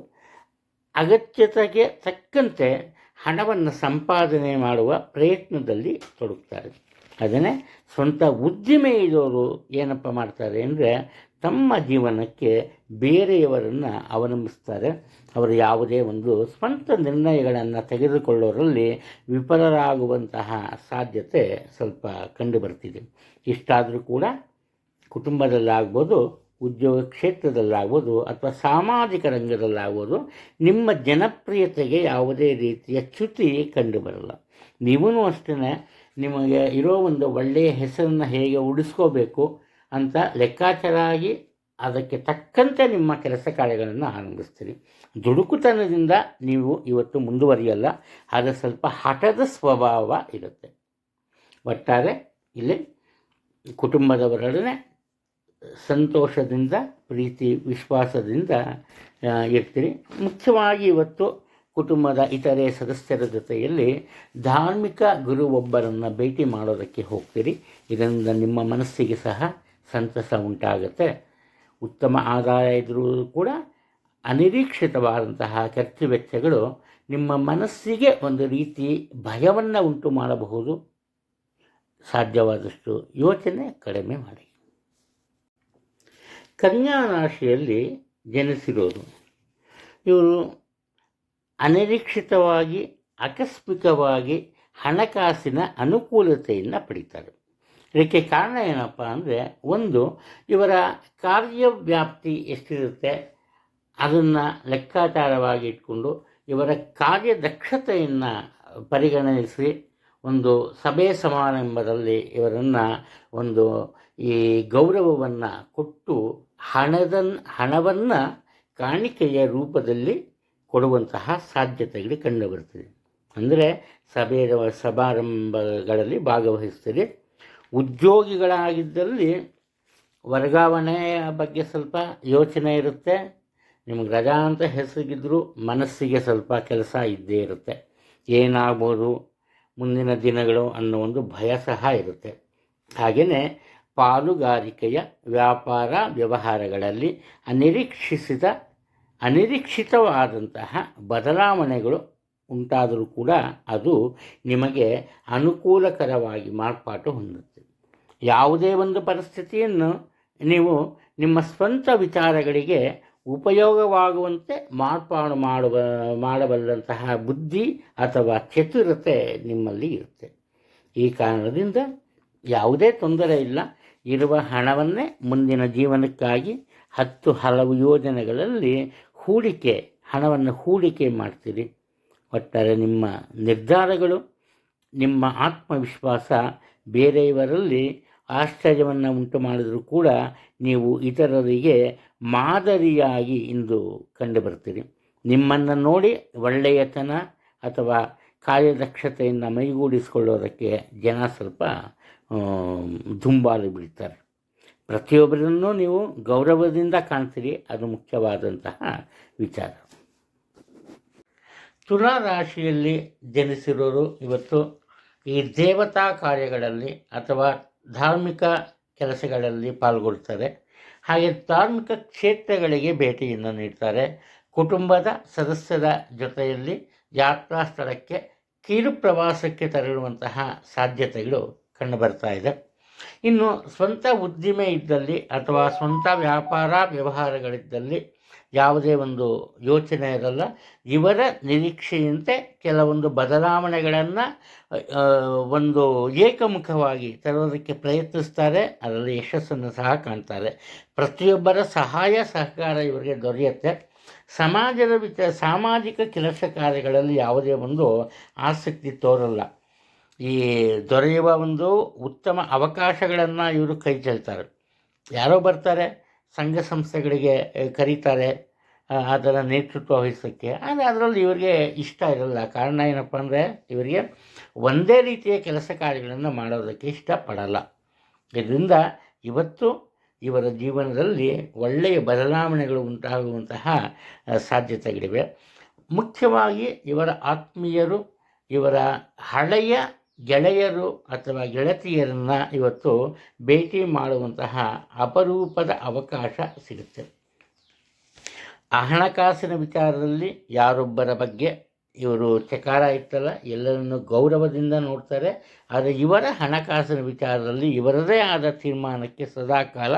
ಅಗತ್ಯತೆಗೆ ತಕ್ಕಂತೆ ಹಣವನ್ನು ಸಂಪಾದನೆ ಮಾಡುವ ಪ್ರಯತ್ನದಲ್ಲಿ ತೊಡಗ್ತಾರೆ ಅದನ್ನೇ ಸ್ವಂತ ಉದ್ದಿಮೆ ಇರೋರು ಏನಪ್ಪ ಮಾಡ್ತಾರೆ ಅಂದರೆ ತಮ್ಮ ಜೀವನಕ್ಕೆ ಬೇರೆಯವರನ್ನು ಅವಲಂಬಿಸ್ತಾರೆ. ಅವರು ಯಾವುದೇ ಒಂದು ಸ್ವಂತ ನಿರ್ಣಯಗಳನ್ನು ತೆಗೆದುಕೊಳ್ಳೋರಲ್ಲಿ ವಿಫಲರಾಗುವಂತಹ ಸಾಧ್ಯತೆ ಸ್ವಲ್ಪ ಕಂಡುಬರ್ತಿದೆ. ಇಷ್ಟಾದರೂ ಕೂಡ ಕುಟುಂಬದಲ್ಲಾಗ್ಬೋದು, ಉದ್ಯೋಗ ಕ್ಷೇತ್ರದಲ್ಲಾಗ್ಬೋದು ಅಥವಾ ಸಾಮಾಜಿಕ ರಂಗದಲ್ಲಾಗ್ಬೋದು ನಿಮ್ಮ ಜನಪ್ರಿಯತೆಗೆ ಯಾವುದೇ ರೀತಿಯ ಚ್ಯುತಿ ಕಂಡುಬರಲ್ಲ. ನೀವೂ ಅಷ್ಟೇ ನಿಮಗೆ ಇರೋ ಒಂದು ಒಳ್ಳೆಯ ಹೆಸರನ್ನು ಹೇಗೆ ಉಳಿಸ್ಕೋಬೇಕು ಅಂತ ಲೆಕ್ಕಾಚಾರ ಆಗಿ ಅದಕ್ಕೆ ತಕ್ಕಂತೆ ನಿಮ್ಮ ಕೆಲಸ ಕಾರ್ಯಗಳನ್ನು ಆರಂಭಿಸ್ತೀರಿ. ದುಡುಕುತನದಿಂದ ನೀವು ಇವತ್ತು ಮುಂದುವರಿಯಲ್ಲ, ಆದರೆ ಸ್ವಲ್ಪ ಹಠದ ಸ್ವಭಾವ ಇರುತ್ತೆ. ಒಟ್ಟಾರೆ ಇಲ್ಲಿ ಕುಟುಂಬದವರೊಡನೆ ಸಂತೋಷದಿಂದ, ಪ್ರೀತಿ, ವಿಶ್ವಾಸದಿಂದ ಇರ್ತೀರಿ. ಮುಖ್ಯವಾಗಿ ಇವತ್ತು ಕುಟುಂಬದ ಇತರೆ ಸದಸ್ಯರ ಜೊತೆಯಲ್ಲಿ ಧಾರ್ಮಿಕ ಗುರು ಒಬ್ಬರನ್ನು ಭೇಟಿ ಮಾಡೋದಕ್ಕೆ ಹೋಗ್ತೀರಿ. ಇದರಿಂದ ನಿಮ್ಮ ಮನಸ್ಸಿಗೆ ಸಹ ಸಂತಸ ಉಂಟಾಗುತ್ತೆ. ಉತ್ತಮ ಆದಾಯ ಇದ್ದರೂ ಕೂಡ ಅನಿರೀಕ್ಷಿತವಾದಂತಹ ಖರ್ಚು ವೆಚ್ಚಗಳು ನಿಮ್ಮ ಮನಸ್ಸಿಗೆ ಒಂದು ರೀತಿ ಭಯವನ್ನು ಉಂಟು ಮಾಡಬಹುದು. ಸಾಧ್ಯವಾದಷ್ಟು ಯೋಚನೆ ಕಡಿಮೆ ಮಾಡಿ. ಕನ್ಯಾ ರಾಶಿಯಲ್ಲಿ ಜನಿಸಿರೋದು. ಇವರು ಅನಿರೀಕ್ಷಿತವಾಗಿ, ಆಕಸ್ಮಿಕವಾಗಿ ಹಣಕಾಸಿನ ಅನುಕೂಲತೆಯನ್ನು ಪಡಿತಾರೆ. ಇದಕ್ಕೆ ಕಾರಣ ಏನಪ್ಪ ಅಂದರೆ, ಒಂದು, ಇವರ ಕಾರ್ಯವ್ಯಾಪ್ತಿ ಎಷ್ಟಿರುತ್ತೆ, ಅದನ್ನು ಲೆಕ್ಕಾಚಾರವಾಗಿ ಇಟ್ಕೊಂಡು ಇವರ ಕಾರ್ಯದಕ್ಷತೆಯನ್ನು ಪರಿಗಣಿಸಿ ಒಂದು ಸಭೆ ಸಮಾರಂಭದಲ್ಲಿ ಇವರನ್ನು ಒಂದು ಈ ಗೌರವವನ್ನು ಕೊಟ್ಟು ಹಣದ ಹಣವನ್ನು ಕಾಣಿಕೆಯ ರೂಪದಲ್ಲಿ ಕೊಡುವಂತಹ ಸಾಧ್ಯತೆಗಳು ಕಂಡುಬರ್ತದೆ ಅಂದರೆ ಸಭೆ ಸಮಾರಂಭಗಳಲ್ಲಿ ಭಾಗವಹಿಸ್ತೀರಿ ಉದ್ಯೋಗಿಗಳಾಗಿದ್ದಲ್ಲಿ ವರ್ಗಾವಣೆಯ ಬಗ್ಗೆ ಸ್ವಲ್ಪ ಯೋಚನೆ ಇರುತ್ತೆ. ನಿಮ್ಗೆ ರಜಾ ಅಂತ ಹೆಸರಿಗಿದ್ರೂ ಮನಸ್ಸಿಗೆ ಸ್ವಲ್ಪ ಕೆಲಸ ಇದ್ದೇ ಇರುತ್ತೆ. ಏನಾಗ್ಬೋದು, ಮುಂದಿನ ದಿನಗಳು ಅನ್ನೋ ಒಂದು ಭಯ ಸಹ ಇರುತ್ತೆ. ಹಾಗೆಯೇ ಪಾಲುಗಾರಿಕೆಯ ವ್ಯಾಪಾರ ವ್ಯವಹಾರಗಳಲ್ಲಿ ಅನಿರೀಕ್ಷಿಸಿದ, ಅನಿರೀಕ್ಷಿತವಾದಂತಹ ಬದಲಾವಣೆಗಳು ಉಂಟಾದರೂ ಕೂಡ ಅದು ನಿಮಗೆ ಅನುಕೂಲಕರವಾಗಿ ಮಾರ್ಪಾಟು ಹೊಂದುತ್ತೆ. ಯಾವುದೇ ಒಂದು ಪರಿಸ್ಥಿತಿಯನ್ನು ನೀವು ನಿಮ್ಮ ಸ್ವಂತ ವಿಚಾರಗಳಿಗೆ ಉಪಯೋಗವಾಗುವಂತೆ ಮಾರ್ಪಾಡು ಮಾಡುವ, ಮಾಡಬಲ್ಲಂತಹ ಬುದ್ಧಿ ಅಥವಾ ಚತುರತೆ ನಿಮ್ಮಲ್ಲಿ ಇರುತ್ತೆ. ಈ ಕಾರಣದಿಂದ ಯಾವುದೇ ತೊಂದರೆ ಇಲ್ಲ. ಇರುವ ಹಣವನ್ನೇ ಮುಂದಿನ ಜೀವನಕ್ಕಾಗಿ ಹತ್ತು ಹಲವು ಯೋಜನೆಗಳಲ್ಲಿ ಹೂಡಿಕೆ, ಹಣವನ್ನು ಹೂಡಿಕೆ ಮಾಡ್ತೀರಿ. ಒಟ್ಟಾರೆ ನಿಮ್ಮ ನಿರ್ಧಾರಗಳು, ನಿಮ್ಮ ಆತ್ಮವಿಶ್ವಾಸ ಬೇರೆಯವರಲ್ಲಿ ಆಶ್ಚರ್ಯವನ್ನು ಉಂಟು ಮಾಡಿದರೂ ಕೂಡ ನೀವು ಇತರರಿಗೆ ಮಾದರಿಯಾಗಿ ಇಂದು ಕಂಡುಬರ್ತೀರಿ ನಿಮ್ಮನ್ನು ನೋಡಿ ಒಳ್ಳೆಯತನ ಅಥವಾ ಕಾರ್ಯದಕ್ಷತೆಯನ್ನು ಮೈಗೂಡಿಸಿಕೊಳ್ಳೋದಕ್ಕೆ ಜನ ಸ್ವಲ್ಪ ದುಂಬಾಲು ಬೀಳ್ತಾರೆ ಪ್ರತಿಯೊಬ್ಬರನ್ನು ನೀವು ಗೌರವದಿಂದ ಕಾಣ್ತೀರಿ, ಅದು ಮುಖ್ಯವಾದಂತಹ ವಿಚಾರ. ತುಲಾ ರಾಶಿಯಲ್ಲಿ ಜನಿಸಿರೋರು ಇವತ್ತು ಈ ದೇವತಾ ಕಾರ್ಯಗಳಲ್ಲಿ ಅಥವಾ ಧಾರ್ಮಿಕ ಕೆಲಸಗಳಲ್ಲಿ ಪಾಲ್ಗೊಳ್ತಾರೆ. ಹಾಗೆ ಧಾರ್ಮಿಕ ಕ್ಷೇತ್ರಗಳಿಗೆ ಭೇಟಿಯನ್ನು ನೀಡ್ತಾರೆ. ಕುಟುಂಬದ ಸದಸ್ಯರ ಜೊತೆಯಲ್ಲಿ ಯಾತ್ರಾ ಸ್ಥಳಕ್ಕೆ ಕಿರು ಪ್ರವಾಸಕ್ಕೆ ತೆರಳುವಂತಹ ಸಾಧ್ಯತೆಗಳು ಕಂಡುಬರ್ತಾ ಇದೆ. ಇನ್ನು ಸ್ವಂತ ಉದ್ದಿಮೆ ಇದ್ದಲ್ಲಿ ಅಥವಾ ಸ್ವಂತ ವ್ಯಾಪಾರ ವ್ಯವಹಾರಗಳಿದ್ದಲ್ಲಿ ಯಾವುದೇ ಒಂದು ಯೋಚನೆ ಇರಲ್ಲ. ಇವರ ನಿರೀಕ್ಷೆಯಂತೆ ಕೆಲವೊಂದು ಬದಲಾವಣೆಗಳನ್ನು ಒಂದು ಏಕಮುಖವಾಗಿ ತರೋದಕ್ಕೆ ಪ್ರಯತ್ನಿಸ್ತಾರೆ. ಅದರಲ್ಲಿ ಯಶಸ್ಸನ್ನು ಸಹ ಕಾಣ್ತಾರೆ. ಪ್ರತಿಯೊಬ್ಬರ ಸಹಾಯ, ಸಹಕಾರ ಇವರಿಗೆ ದೊರೆಯುತ್ತೆ. ಸಮಾಜದ ವಿಚ, ಸಾಮಾಜಿಕ ಕೆಲಸ ಕಾರ್ಯಗಳಲ್ಲಿ ಯಾವುದೇ ಒಂದು ಆಸಕ್ತಿ ತೋರಲ್ಲ. ಈ ದೊರೆಯುವ ಒಂದು ಉತ್ತಮ ಅವಕಾಶಗಳನ್ನು ಇವರು ಕೈ ಚೆಲ್ತಾರೆ. ಯಾರೋ ಬರ್ತಾರೆ. ಸಂಘ ಸಂಸ್ಥೆಗಳಿಗೆ ಕರೀತಾರೆ ಅದರ ನೇತೃತ್ವ ವಹಿಸೋಕ್ಕೆ. ಆದರೆ ಅದರಲ್ಲಿ ಇವರಿಗೆ ಇಷ್ಟ ಇರಲ್ಲ. ಕಾರಣ ಏನಪ್ಪ ಅಂದರೆ, ಇವರಿಗೆ ಒಂದೇ ರೀತಿಯ ಕೆಲಸ ಕಾರ್ಯಗಳನ್ನು ಮಾಡೋದಕ್ಕೆ ಇಷ್ಟಪಡಲ್ಲ. ಇದರಿಂದ ಇವತ್ತು ಇವರ ಜೀವನದಲ್ಲಿ ಒಳ್ಳೆಯ ಬದಲಾವಣೆಗಳು ಉಂಟಾಗುವಂತಹ ಸಾಧ್ಯತೆಗಳಿವೆ. ಮುಖ್ಯವಾಗಿ ಇವರ ಆತ್ಮೀಯರು, ಇವರ ಹಳೆಯ ಗೆಳೆಯರು ಅಥವಾ ಗೆಳತಿಯರನ್ನು ಇವತ್ತು ಭೇಟಿ ಮಾಡುವಂತಹ ಅಪರೂಪದ ಅವಕಾಶ ಸಿಗುತ್ತೆ. ಆ ಹಣಕಾಸಿನ ವಿಚಾರದಲ್ಲಿ ಯಾರೊಬ್ಬರ ಬಗ್ಗೆ ಇವರು ಚಕಾರ ಇತ್ತಲ್ಲ, ಎಲ್ಲರನ್ನು ಗೌರವದಿಂದ ನೋಡ್ತಾರೆ, ಆದರೆ ಇವರ ಹಣಕಾಸಿನ ವಿಚಾರದಲ್ಲಿ ಇವರದೇ ಆದ ತೀರ್ಮಾನಕ್ಕೆ ಸದಾಕಾಲ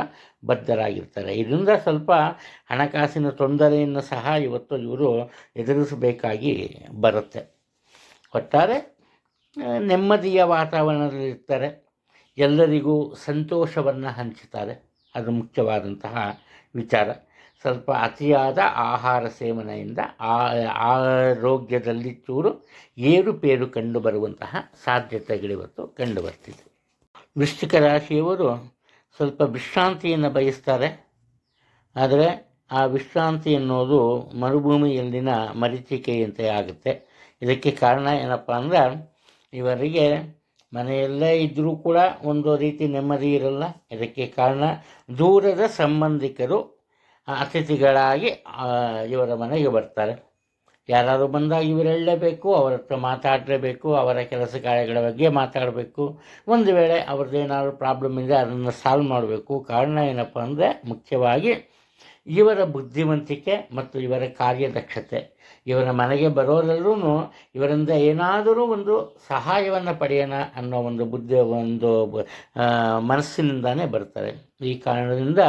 ಬದ್ಧರಾಗಿರ್ತಾರೆ. ಇದರಿಂದ ಸ್ವಲ್ಪ ಹಣಕಾಸಿನ ತೊಂದರೆಯನ್ನು ಸಹ ಇವತ್ತು ಇವರು ಎದುರಿಸಬೇಕಾಗಿ ಬರುತ್ತೆ. ಒಟ್ಟಾರೆ ನೆಮ್ಮದಿಯ ವಾತಾವರಣದಲ್ಲಿರ್ತಾರೆ ಎಲ್ಲರಿಗೂ ಸಂತೋಷವನ್ನು ಹಂಚುತ್ತಾರೆ. ಅದು ಮುಖ್ಯವಾದಂತಹ ವಿಚಾರ. ಸ್ವಲ್ಪ ಅತಿಯಾದ ಆಹಾರ ಸೇವನೆಯಿಂದ ಆರೋಗ್ಯದಲ್ಲಿ ಚೂರು ಏರುಪೇರು ಕಂಡುಬರುವಂತಹ ಸಾಧ್ಯತೆಗಳಿವತ್ತು ಕಂಡುಬರ್ತಿದೆ. ವೃಶ್ಚಿಕ ರಾಶಿಯವರು ಸ್ವಲ್ಪ ವಿಶ್ರಾಂತಿಯನ್ನು ಬಯಸ್ತಾರೆ. ಆದರೆ ಆ ವಿಶ್ರಾಂತಿ ಅನ್ನೋದು ಮರುಭೂಮಿಯಲ್ಲಿನ ಮರೀಚಿಕೆಯಂತೆ ಆಗುತ್ತೆ. ಇದಕ್ಕೆ ಕಾರಣ ಏನಪ್ಪ ಅಂದ್ರೆ ಇವರಿಗೆ ಮನೆಯಲ್ಲೇ ಇದ್ದರೂ ಕೂಡ ಒಂದು ರೀತಿ ನೆಮ್ಮದಿ ಇರಲ್ಲ. ಇದಕ್ಕೆ ಕಾರಣ ದೂರದ ಸಂಬಂಧಿಕರು ಅತಿಥಿಗಳಾಗಿ ಇವರ ಮನೆಗೆ ಬರ್ತಾರೆ. ಯಾರಾದರೂ ಬಂದಾಗ ಇವರೆಳ್ಳಬೇಕು ಅವರ ಹತ್ರ ಮಾತಾಡಲೇಬೇಕು, ಅವರ ಕೆಲಸ ಕಾರ್ಯಗಳ ಬಗ್ಗೆ ಮಾತಾಡಬೇಕು. ಒಂದು ವೇಳೆ ಅವ್ರದ್ದೇನಾದ್ರು ಪ್ರಾಬ್ಲಮ್ ಇದೆ ಅದನ್ನು ಸಾಲ್ವ್ ಮಾಡಬೇಕು. ಕಾರಣ ಏನಪ್ಪ ಅಂದರೆ ಮುಖ್ಯವಾಗಿ ಇವರ ಬುದ್ಧಿವಂತಿಕೆ ಮತ್ತು ಇವರ ಕಾರ್ಯದಕ್ಷತೆ. ಇವರ ಮನೆಗೆ ಬರೋರೆಲ್ಲರೂ ಇವರಿಂದ ಏನಾದರೂ ಒಂದು ಸಹಾಯವನ್ನು ಪಡೆಯೋಣ ಅನ್ನೋ ಒಂದು ಬುದ್ಧಿ, ಒಂದು ಮನಸ್ಸಿನಿಂದಾನೇ ಬರ್ತಾರೆ ಈ ಕಾರಣದಿಂದ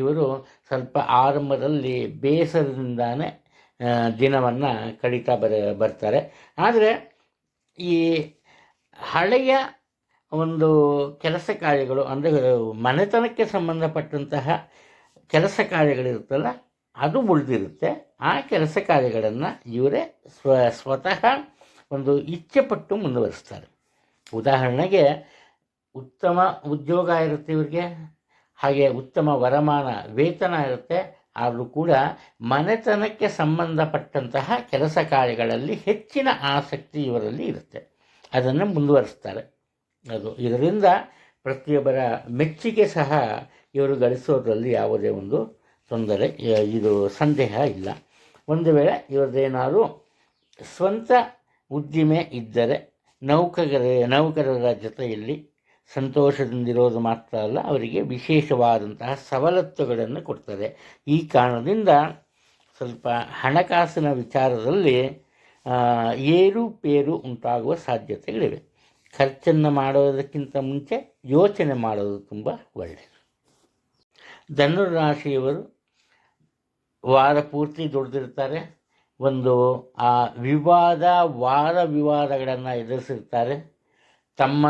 ಇವರು ಸ್ವಲ್ಪ ಆರಂಭದಲ್ಲಿ ಬೇಸರದಿಂದಾನೇ ದಿನವನ್ನು ಕಳೀತಾ ಬರ, ಬರ್ತಾರೆ. ಆದರೆ ಈ ಹಳೆಯ ಒಂದು ಕೆಲಸ ಕಾರ್ಯಗಳು ಅಂದರೆ ಮನೆತನಕ್ಕೆ ಸಂಬಂಧಪಟ್ಟಂತಹ ಕೆಲಸ ಕಾರ್ಯಗಳಿರುತ್ತಲ್ಲ, ಅದು ಉಳಿದಿರುತ್ತೆ. ಆ ಕೆಲಸ ಕಾರ್ಯಗಳನ್ನು ಇವರೇ ಸ್ವ, ಸ್ವತಃ ಒಂದು ಇಚ್ಛೆಪಟ್ಟು ಮುಂದುವರಿಸ್ತಾರೆ. ಉದಾಹರಣೆಗೆ, ಉತ್ತಮ ಉದ್ಯೋಗ ಇರುತ್ತೆ ಇವರಿಗೆ, ಹಾಗೆ ಉತ್ತಮ ವರಮಾನ, ವೇತನ ಇರುತ್ತೆ, ಆದರೂ ಕೂಡ ಮನೆತನಕ್ಕೆ ಸಂಬಂಧಪಟ್ಟಂತಹ ಕೆಲಸ ಕಾರ್ಯಗಳಲ್ಲಿ ಹೆಚ್ಚಿನ ಆಸಕ್ತಿ ಇವರಲ್ಲಿ ಇರುತ್ತೆ. ಅದನ್ನು ಮುಂದುವರಿಸ್ತಾರೆ. ಅದು ಇದರಿಂದ ಪ್ರತಿಯೊಬ್ಬರ ಮೆಚ್ಚುಗೆ ಸಹ ಇವರು ಗಳಿಸೋದ್ರಲ್ಲಿ ಯಾವುದೇ ಒಂದು ತೊಂದರೆ ಇದು ಸಂದೇಹ ಇಲ್ಲ. ಒಂದು ವೇಳೆ ಇವರದೇನಾದರೂ ಸ್ವಂತ ಉದ್ದಿಮೆ ಇದ್ದರೆ, ನೌಕರರ ನೌಕರರ ಜೊತೆಯಲ್ಲಿ ಸಂತೋಷದಿಂದಿರೋದು ಮಾತ್ರ ಅಲ್ಲ, ಅವರಿಗೆ ವಿಶೇಷವಾದಂತಹ ಸವಲತ್ತುಗಳನ್ನು ಕೊಡ್ತಾರೆ ಈ ಕಾರಣದಿಂದ ಸ್ವಲ್ಪ ಹಣಕಾಸಿನ ವಿಚಾರದಲ್ಲಿ ಏರುಪೇರು ಉಂಟಾಗುವ ಸಾಧ್ಯತೆಗಳಿವೆ. ಖರ್ಚನ್ನು ಮಾಡೋದಕ್ಕಿಂತ ಮುಂಚೆ ಯೋಚನೆ ಮಾಡೋದು ತುಂಬ ಒಳ್ಳೆಯದು ಧನುರಾಶಿಯವರು ವಾರ ಪೂರ್ತಿ ದುಡ್ದಿರ್ತಾರೆ. ಒಂದು, ಆ ವಿವಾದ ವಾದ ವಿವಾದಗಳನ್ನು ಎದುರಿಸಿರ್ತಾರೆ. ತಮ್ಮ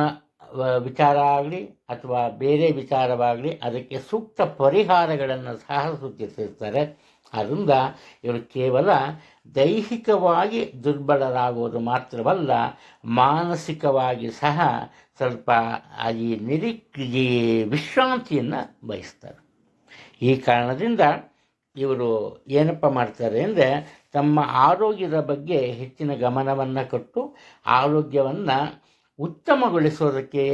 ವಿಚಾರ ಆಗಲಿ ಅಥವಾ ಬೇರೆ ವಿಚಾರವಾಗಲಿ ಅದಕ್ಕೆ ಸೂಕ್ತ ಪರಿಹಾರಗಳನ್ನು ಸಹ ಸೂಚಿಸಿರ್ತಾರೆ. ಆದ್ದರಿಂದ ಇವರು ಕೇವಲ ದೈಹಿಕವಾಗಿ ದುರ್ಬಲರಾಗುವುದು ಮಾತ್ರವಲ್ಲ, ಮಾನಸಿಕವಾಗಿ ಸಹ ಸ್ವಲ್ಪ ಈ ನಿರೀಕ್ಷೆ ವಿಶ್ರಾಂತಿಯನ್ನು ಬಯಸ್ತಾರೆ. ಈ ಕಾರಣದಿಂದ ಇವರು ಏನಪ್ಪ ಮಾಡ್ತಾರೆ ಅಂದರೆ ತಮ್ಮ ಆರೋಗ್ಯದ ಬಗ್ಗೆ ಹೆಚ್ಚಿನ ಗಮನವನ್ನು ಕೊಟ್ಟು ಆರೋಗ್ಯವನ್ನು ಉತ್ತಮಗೊಳಿಸೋದಕ್ಕೆ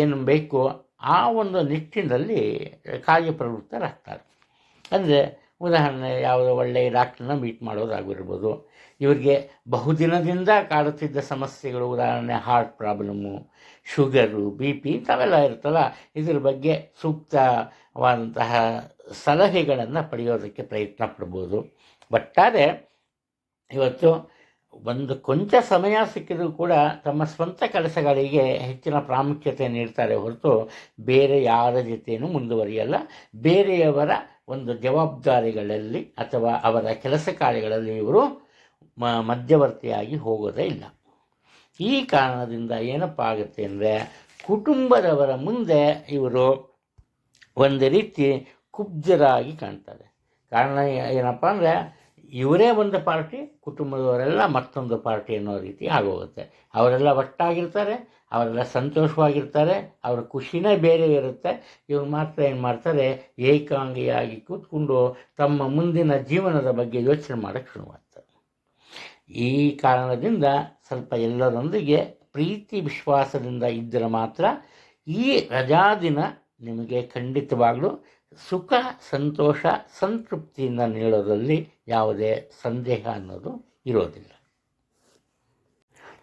ಏನು ಬೇಕೋ ಆ ಒಂದು ನಿಟ್ಟಿನಲ್ಲಿ ಕಾರ್ಯಪ್ರವೃತ್ತರಾಗ್ತಾರೆ. ಅಂದರೆ ಉದಾಹರಣೆ, ಯಾವುದೋ ಒಳ್ಳೆಯ ಡಾಕ್ಟ್ರನ್ನ ಮೀಟ್ ಮಾಡೋದಾಗಿರ್ಬೋದು, ಇವರಿಗೆ ಬಹುದಿನದಿಂದ ಕಾಡುತ್ತಿದ್ದ ಸಮಸ್ಯೆಗಳು, ಉದಾಹರಣೆ heart problem sugar B P ಇಂಥವೆಲ್ಲ ಇರುತ್ತಲ್ಲ, ಇದ್ರ ಬಗ್ಗೆ ಸೂಕ್ತವಾದಂತಹ ಸಲಹೆಗಳನ್ನು ಪಡೆಯೋದಕ್ಕೆ ಪ್ರಯತ್ನ ಪಡ್ಬೋದು. ಒಟ್ಟಾರೆ ಇವತ್ತು ಒಂದು ಕೊಂಚ ಸಮಯ ಸಿಕ್ಕಿದರೂ ಕೂಡ ತಮ್ಮ ಸ್ವಂತ ಕೆಲಸಗಳಿಗೆ ಹೆಚ್ಚಿನ ಪ್ರಾಮುಖ್ಯತೆ ನೀಡ್ತಾರೆ ಹೊರತು ಬೇರೆ ಯಾರ ಜೊತೆಯೂ ಮುಂದುವರಿಯಲ್ಲ. ಬೇರೆಯವರ ಒಂದು ಜವಾಬ್ದಾರಿಗಳಲ್ಲಿ ಅಥವಾ ಅವರ ಕೆಲಸ ಕಾರ್ಯಗಳಲ್ಲಿ ಇವರು ಮಧ್ಯವರ್ತಿಯಾಗಿ ಹೋಗೋದೇ ಇಲ್ಲ. ಈ ಕಾರಣದಿಂದ ಏನಪ್ಪ ಆಗುತ್ತೆ ಅಂದರೆ ಕುಟುಂಬದವರ ಮುಂದೆ ಇವರು ಒಂದು ರೀತಿ ಕುಬ್ಜರಾಗಿ ಕಾಣ್ತಾರೆ ಕಾರಣ ಏನಪ್ಪ ಅಂದರೆ ಇವರೇ ಒಂದು ಪಾರ್ಟಿ, ಕುಟುಂಬದವರೆಲ್ಲ ಮತ್ತೊಂದು ಪಾರ್ಟಿ ಅನ್ನೋ ರೀತಿ ಆಗೋಗುತ್ತೆ. ಅವರೆಲ್ಲ ಒಟ್ಟಾಗಿರ್ತಾರೆ, ಅವರೆಲ್ಲ ಸಂತೋಷವಾಗಿರ್ತಾರೆ, ಅವರ ಖುಷಿನೇ ಬೇರೆ ಇರುತ್ತೆ. ಇವ್ರು ಮಾತ್ರ ಏನು ಮಾಡ್ತಾರೆ, ಏಕಾಂಗಿಯಾಗಿ ಕೂತ್ಕೊಂಡು ತಮ್ಮ ಮುಂದಿನ ಜೀವನದ ಬಗ್ಗೆ ಯೋಚನೆ ಮಾಡೋಕ್ಕೆ ಶುರು ಮಾಡ್ತಾರೆ ಈ ಕಾರಣದಿಂದ ಸ್ವಲ್ಪ ಎಲ್ಲರೊಂದಿಗೆ ಪ್ರೀತಿ, ವಿಶ್ವಾಸದಿಂದ ಇದ್ದರೆ ಮಾತ್ರ ಈ ರಜಾದಿನ ನಿಮಗೆ ಖಂಡಿತವಾಗಲೂ ಸುಖ, ಸಂತೋಷ, ಸಂತೃಪ್ತಿಯಿಂದ ನೀಡೋದರಲ್ಲಿ ಯಾವುದೇ ಸಂದೇಹ ಅನ್ನೋದು ಇರೋದಿಲ್ಲ.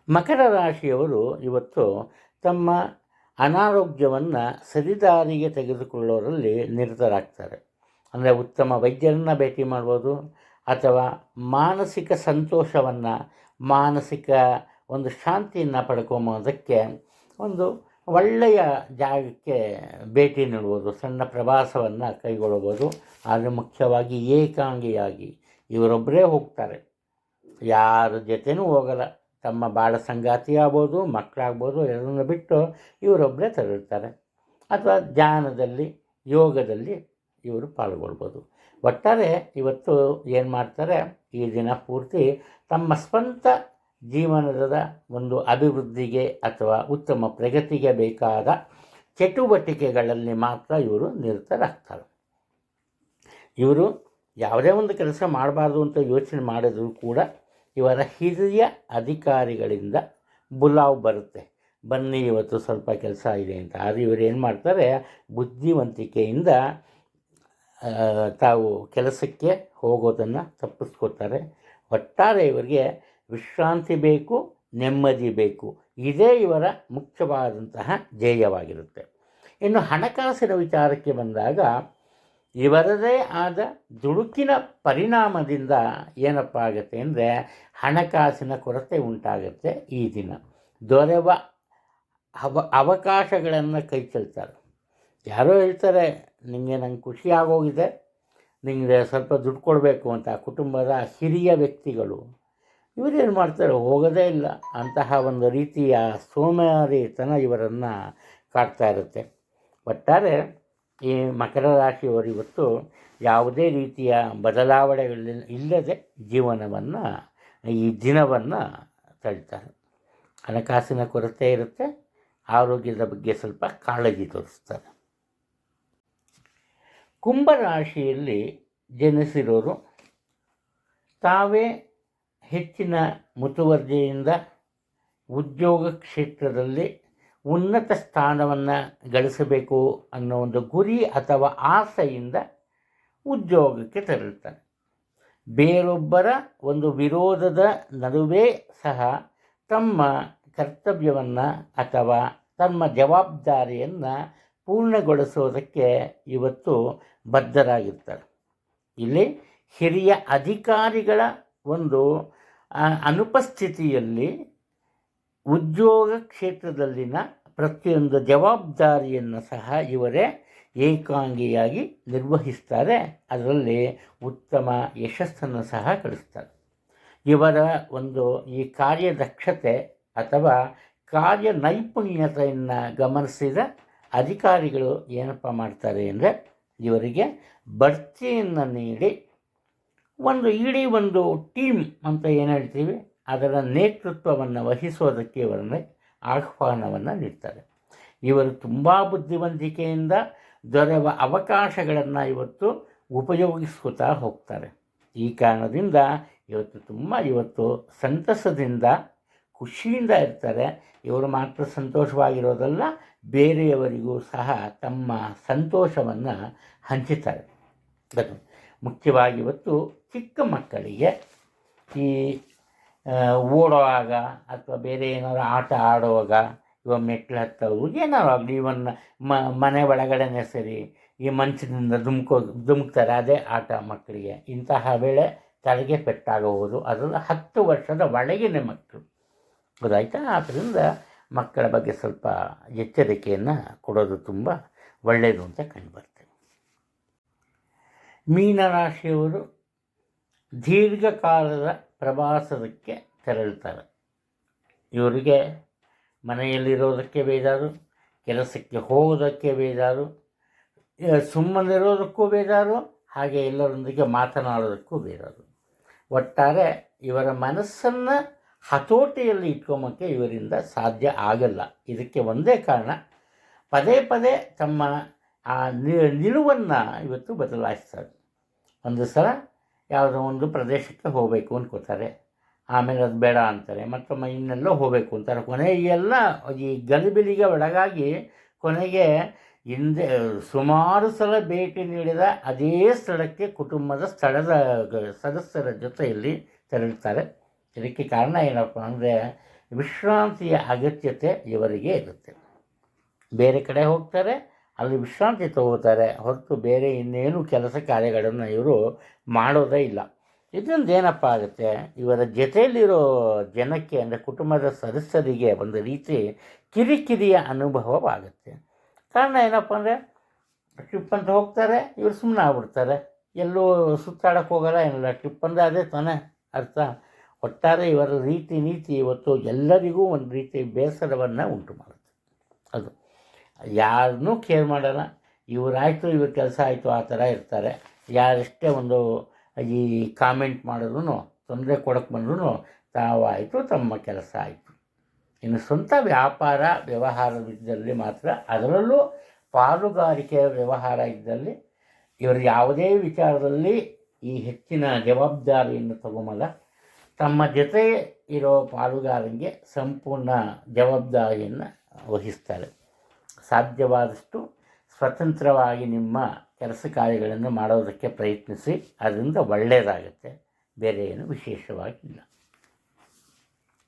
ಮಕರ ರಾಶಿಯವರು ಇವತ್ತು ತಮ್ಮ ಅನಾರೋಗ್ಯವನ್ನು ಸರಿದಾರಿಗೆ ತೆಗೆದುಕೊಳ್ಳೋರಲ್ಲಿ ನಿರತರಾಗ್ತಾರೆ. ಅಂದರೆ ಉತ್ತಮ ವೈದ್ಯರನ್ನು ಭೇಟಿ ಮಾಡ್ಬೋದು, ಅಥವಾ ಮಾನಸಿಕ ಸಂತೋಷವನ್ನು, ಮಾನಸಿಕ ಒಂದು ಶಾಂತಿಯನ್ನು ಪಡ್ಕೊಂಬೋದಕ್ಕೆ ಒಂದು ಒಳ್ಳೆಯ ಜಾಗಕ್ಕೆ ಭೇಟಿ ನೀಡ್ಬೋದು ಸಣ್ಣ ಪ್ರವಾಸವನ್ನು ಕೈಗೊಳ್ಬೋದು ಆದರೆ ಮುಖ್ಯವಾಗಿ ಏಕಾಂಗಿಯಾಗಿ ಇವರೊಬ್ಬರೇ ಹೋಗ್ತಾರೆ. ಯಾರ ಜೊತೆನೂ ಹೋಗಲ್ಲ. ತಮ್ಮ ಬಾಳ ಸಂಗಾತಿ ಆಗ್ಬೋದು ಮಕ್ಕಳಾಗ್ಬೋದು ಎಲ್ಲರನ್ನು ಬಿಟ್ಟು ಇವರೊಬ್ಬರೇ ತೆರಳುತ್ತಾರೆ ಅಥವಾ ಧ್ಯಾನದಲ್ಲಿ, ಯೋಗದಲ್ಲಿ ಇವರು ಪಾಲ್ಗೊಳ್ಬೋದು. ಒಟ್ಟಾರೆ ಇವತ್ತು ಏನು ಮಾಡ್ತಾರೆ, ಈ ದಿನ ಪೂರ್ತಿ ತಮ್ಮ ಸ್ವಂತ ಜೀವನದ ಒಂದು ಅಭಿವೃದ್ಧಿಗೆ ಅಥವಾ ಉತ್ತಮ ಪ್ರಗತಿಗೆ ಬೇಕಾದ ಚಟುವಟಿಕೆಗಳಲ್ಲಿ ಮಾತ್ರ ಇವರು ನಿರತರಾಗ್ತಾರೆ. ಇವರು ಯಾವುದೇ ಒಂದು ಕೆಲಸ ಮಾಡಬಾರ್ದು ಅಂತ ಯೋಚನೆ ಮಾಡಿದರೂ ಕೂಡ ಇವರ ಹಿರಿಯ ಅಧಿಕಾರಿಗಳಿಂದ ಬುಲಾವ್ ಬರುತ್ತೆ. ಬನ್ನಿ, ಇವತ್ತು ಸ್ವಲ್ಪ ಕೆಲಸ ಇದೆ ಅಂತ. ಆದರೆ ಇವರು ಏನು ಮಾಡ್ತಾರೆ? ಬುದ್ಧಿವಂತಿಕೆಯಿಂದ ತಾವು ಕೆಲಸಕ್ಕೆ ಹೋಗೋದನ್ನು ತಪ್ಪಿಸ್ಕೊತಾರೆ ಒಟ್ಟಾರೆ ಇವರಿಗೆ ವಿಶ್ರಾಂತಿ ಬೇಕು, ನೆಮ್ಮದಿ ಬೇಕು. ಇದೇ ಇವರ ಮುಖ್ಯವಾದಂತಹ ಧ್ಯೇಯವಾಗಿರುತ್ತೆ. ಇನ್ನು ಹಣಕಾಸಿನ ವಿಚಾರಕ್ಕೆ ಬಂದಾಗ ಇವರದೇ ಆದ ದುಡುಕಿನ ಪರಿಣಾಮದಿಂದ ಏನಪ್ಪ ಆಗುತ್ತೆ ಅಂದರೆ ಹಣಕಾಸಿನ ಕೊರತೆ ಉಂಟಾಗುತ್ತೆ ಈ ದಿನ. ದೊರೆವ ಅವ, ಅವಕಾಶಗಳನ್ನು ಕೈ ಚೆಲ್ತಾರೆ. ಯಾರೋ ಹೇಳ್ತಾರೆ ನಿಮಗೆ ನಂಗೆ ಖುಷಿ ಆಗೋಗಿದೆ. ನಿಮಗೆ ಸ್ವಲ್ಪ ದುಡ್ಡು ಕೊಡಬೇಕು ಅಂತ ಕುಟುಂಬದ ಹಿರಿಯ ವ್ಯಕ್ತಿಗಳು. ಇವರೇನು ಮಾಡ್ತಾರೆ? ಹೋಗೋದೇ ಇಲ್ಲ. ಅಂತಹ ಒಂದು ರೀತಿಯ ಸೋಮಾರಿತನ ಇವರನ್ನು ಕಾಡ್ತಾ ಇರುತ್ತೆ. ಒಟ್ಟಾರೆ ಈ ಮಕರ ರಾಶಿಯವರು ಇವತ್ತು ಯಾವುದೇ ರೀತಿಯ ಬದಲಾವಣೆಗಳು ಇಲ್ಲದೆ ಜೀವನವನ್ನು, ಈ ದಿನವನ್ನು ತಳ್ತಾರೆ. ಹಣಕಾಸಿನ ಕೊರತೆ ಇರುತ್ತೆ. ಆರೋಗ್ಯದ ಬಗ್ಗೆ ಸ್ವಲ್ಪ ಕಾಳಜಿ ತೋರಿಸ್ತಾರೆ. ಕುಂಭರಾಶಿಯಲ್ಲಿ ಜನಿಸಿರೋರು ತಾವೇ ಹೆಚ್ಚಿನ ಮುತುವರ್ಜಿಯಿಂದ ಉದ್ಯೋಗ ಕ್ಷೇತ್ರದಲ್ಲಿ ಉನ್ನತ ಸ್ಥಾನವನ್ನು ಗಳಿಸಬೇಕು ಅನ್ನೋ ಒಂದು ಗುರಿ ಅಥವಾ ಆಸೆಯಿಂದ ಉದ್ಯೋಗಕ್ಕೆ ತೆರಳುತ್ತಾನೆ. ಬೇರೊಬ್ಬರ ಒಂದು ವಿರೋಧದ ನಡುವೆ ಸಹ ತಮ್ಮ ಕರ್ತವ್ಯವನ್ನು ಅಥವಾ ತಮ್ಮ ಜವಾಬ್ದಾರಿಯನ್ನು ಪೂರ್ಣಗೊಳಿಸೋದಕ್ಕೆ ಇವತ್ತು ಬದ್ಧರಾಗಿರ್ತಾರೆ. ಇಲ್ಲಿ ಹಿರಿಯ ಅಧಿಕಾರಿಗಳ ಒಂದು ಅನುಪಸ್ಥಿತಿಯಲ್ಲಿ ಉದ್ಯೋಗ ಕ್ಷೇತ್ರದಲ್ಲಿನ ಪ್ರತಿಯೊಂದು ಜವಾಬ್ದಾರಿಯನ್ನು ಸಹ ಇವರೇ ಏಕಾಂಗಿಯಾಗಿ ನಿರ್ವಹಿಸ್ತಾರೆ. ಅದರಲ್ಲಿ ಉತ್ತಮ ಯಶಸ್ಸನ್ನು ಸಹ ಕಳಿಸ್ತಾರೆ ಇವರ ಒಂದು ಈ ಕಾರ್ಯದಕ್ಷತೆ ಅಥವಾ ಕಾರ್ಯ ನೈಪುಣ್ಯತೆಯನ್ನು ಗಮನಿಸಿದ ಅಧಿಕಾರಿಗಳು ಏನಪ್ಪ ಮಾಡ್ತಾರೆ ಅಂದರೆ ಇವರಿಗೆ ಬಡ್ತಿಯನ್ನು ನೀಡಿ ಒಂದು ಇಡೀ ಒಂದು ಟೀಮ್ ಅಂತ ಏನು ಹೇಳ್ತೀವಿ? ಅದರ ನೇತೃತ್ವವನ್ನು ವಹಿಸೋದಕ್ಕೆ ಇವರನ್ನೇ ಆಹ್ವಾನವನ್ನು ನೀಡ್ತಾರೆ. ಇವರು ತುಂಬ ಬುದ್ಧಿವಂತಿಕೆಯಿಂದ ದೊರೆಯುವ ಅವಕಾಶಗಳನ್ನು ಇವತ್ತು ಉಪಯೋಗಿಸ್ಕೊತಾ ಹೋಗ್ತಾರೆ. ಈ ಕಾರಣದಿಂದ ಇವತ್ತು ತುಂಬ ಇವತ್ತು ಸಂತಸದಿಂದ, ಖುಷಿಯಿಂದ ಇರ್ತಾರೆ. ಇವರು ಮಾತ್ರ ಸಂತೋಷವಾಗಿರೋದಲ್ಲ, ಬೇರೆಯವರಿಗೂ ಸಹ ತಮ್ಮ ಸಂತೋಷವನ್ನು ಹಂಚುತ್ತಾರೆ. ಅದು ಮುಖ್ಯವಾಗಿ ಇವತ್ತು ಚಿಕ್ಕ ಮಕ್ಕಳಿಗೆ ಈ ಓಡುವಾಗ ಅಥವಾ ಬೇರೆ ಏನಾದ್ರು ಆಟ ಆಡುವಾಗ ಇವಾಗ ಮೆಟ್ಲು ಹತ್ತವು ಏನಾದ್ರು ಆಗಲಿ ಮ, ಮನೆ ಒಳಗಡೆನೇ ಸರಿ, ಈ ಮಂಚದಿಂದ ಧುಮ್ಕೋ, ಧುಮುಕ್ತಾರೆ ಅದೇ ಆಟ ಮಕ್ಕಳಿಗೆ. ಇಂತಹ ವೇಳೆ ತಲೆಗೆ ಪೆಟ್ಟಾಗಬಹುದು. ಅದರಲ್ಲಿ ಹತ್ತು ವರ್ಷದ ಒಳಗಿನ ಮಕ್ಕಳು. ಗೊತ್ತಾಯ್ತಾ? ಆದ್ದರಿಂದ ಮಕ್ಕಳ ಬಗ್ಗೆ ಸ್ವಲ್ಪ ಎಚ್ಚರಿಕೆಯನ್ನು ಕೊಡೋದು ತುಂಬ ಒಳ್ಳೆಯದು ಅಂತ ಕಂಡುಬರ್ತದೆ. ಮೀನರಾಶಿಯವರು ದೀರ್ಘಕಾಲದ ಪ್ರವಾಸಕ್ಕೆ ತೆರಳುತ್ತಾರೆ. ಇವರಿಗೆ ಮನೆಯಲ್ಲಿರೋದಕ್ಕೆ ಬೇಜಾರು, ಕೆಲಸಕ್ಕೆ ಹೋಗೋದಕ್ಕೆ ಬೇಜಾರು ಸುಮ್ಮನಿರೋದಕ್ಕೂ ಬೇಜಾರು, ಹಾಗೆ ಎಲ್ಲರೊಂದಿಗೆ ಮಾತನಾಡೋದಕ್ಕೂ ಬೇಜಾರು. ಒಟ್ಟಾರೆ ಇವರ ಮನಸ್ಸನ್ನು ಹತೋಟಿಯಲ್ಲಿ ಇಟ್ಕೊಂಬಕ್ಕೆ ಇವರಿಂದ ಸಾಧ್ಯ ಆಗಲ್ಲ. ಇದಕ್ಕೆ ಒಂದೇ ಕಾರಣ, ಪದೇ ಪದೇ ತಮ್ಮ ಆ ನಿಲುವನ್ನು ಇವತ್ತು ಬದಲಾಯಿಸ್ತಾರೆ. ಒಂದು ಸಲ ಯಾವುದೋ ಒಂದು ಪ್ರದೇಶಕ್ಕೆ ಹೋಗಬೇಕು ಅಂದ್ಕೋತಾರೆ ಆಮೇಲೆ ಅದು ಬೇಡ ಅಂತಾರೆ, ಮತ್ತೊಮ್ಮೆ ಇನ್ನೆಲ್ಲೋ ಹೋಗಬೇಕು ಅಂತಾರೆ. ಕೊನೆಗೆಲ್ಲ ಈ ಗಲಿಬಿಲಿಗೆ ಒಳಗಾಗಿ ಕೊನೆಗೆ ಹಿಂದೆ, ಸುಮಾರು ಸಲ ಭೇಟಿ ನೀಡಿದ ಅದೇ ಸ್ಥಳಕ್ಕೆ ಕುಟುಂಬದ ಸ್ಥಳದ ಸದಸ್ಯರ ಜೊತೆಯಲ್ಲಿ ತೆರಳುತ್ತಾರೆ ಇದಕ್ಕೆ ಕಾರಣ ಏನಪ್ಪ ಅಂದರೆ ವಿಶ್ರಾಂತಿಯ ಅಗತ್ಯತೆ ಇವರಿಗೆ ಇರುತ್ತೆ. ಬೇರೆ ಕಡೆ ಹೋಗ್ತಾರೆ ಅಲ್ಲಿ ವಿಶ್ರಾಂತಿ ತಗೋತಾರೆ ಹೊರತು ಬೇರೆ ಇನ್ನೇನು ಕೆಲಸ ಕಾರ್ಯಗಳನ್ನು ಇವರು ಮಾಡೋದೇ ಇಲ್ಲ. ಇದರಿಂದ ಏನಪ್ಪ ಆಗುತ್ತೆ, ಇವರ ಜೊತೆಯಲ್ಲಿರೋ ಜನಕ್ಕೆ ಅಂದರೆ ಕುಟುಂಬದ ಸದಸ್ಯರಿಗೆ ಒಂದು ರೀತಿ ಕಿರಿಕಿರಿಯ ಅನುಭವವಾಗುತ್ತೆ. ಕಾರಣ ಏನಪ್ಪ ಅಂದರೆ ಟ್ರಿಪ್ ಅಂತ ಹೋಗ್ತಾರೆ, ಇವರು ಸುಮ್ಮನೆ ಆಗ್ಬಿಡ್ತಾರೆ. ಎಲ್ಲೂ ಸುತ್ತಾಡೋಕ್ಕೆ ಹೋಗಲ್ಲ, ಏನಿಲ್ಲ ಟ್ರಿಪ್ ಅಂದರೆ ಅದೇ ತಾನೇ ಅರ್ಥ. ಒಟ್ಟಾರೆ ಇವರ ರೀತಿ ನೀತಿ ಇವತ್ತು ಎಲ್ಲರಿಗೂ ಒಂದು ರೀತಿ ಬೇಸರವನ್ನು ಉಂಟು ಮಾಡುತ್ತೆ ಅದು. ಯಾರನ್ನೂ ಕೇರ್ ಮಾಡೋಲ್ಲ. ಇವರಾಯಿತು, ಇವ್ರ ಕೆಲಸ ಆಯಿತು, ಆ ಥರ ಇರ್ತಾರೆ. ಯಾರೆಷ್ಟೇ ಒಂದು ಈ ಕಾಮೆಂಟ್ ಮಾಡಿದ್ರು ತೊಂದರೆ ಕೊಡಕ್ಕೆ ಬಂದ್ರೂ ತಾವಾಯಿತು, ತಮ್ಮ ಕೆಲಸ ಆಯಿತು. ಇನ್ನು ಸ್ವಂತ ವ್ಯಾಪಾರ ವ್ಯವಹಾರವಿದ್ದಲ್ಲಿ ಮಾತ್ರ, ಅದರಲ್ಲೂ ಪಾಲುಗಾರಿಕೆಯ ವ್ಯವಹಾರ ಇದ್ದಲ್ಲಿ, ಇವರು ಯಾವುದೇ ವಿಚಾರದಲ್ಲಿ ಈ ಹೆಚ್ಚಿನ ಜವಾಬ್ದಾರಿಯನ್ನು ತಗೊಂಬಲ್ಲ. ತಮ್ಮ ಜೊತೆ ಇರೋ ಪಾಲುಗಾರನಿಗೆ ಸಂಪೂರ್ಣ ಜವಾಬ್ದಾರಿಯನ್ನು ವಹಿಸ್ತಾರೆ. ಸಾಧ್ಯವಾದಷ್ಟು ಸ್ವತಂತ್ರವಾಗಿ ನಿಮ್ಮ ಕೆಲಸ ಕಾರ್ಯಗಳನ್ನು ಮಾಡೋದಕ್ಕೆ ಪ್ರಯತ್ನಿಸಿ ಅದರಿಂದ ಒಳ್ಳೆಯದಾಗುತ್ತೆ. ಬೇರೆ ಏನು ವಿಶೇಷವಾಗಿಲ್ಲ.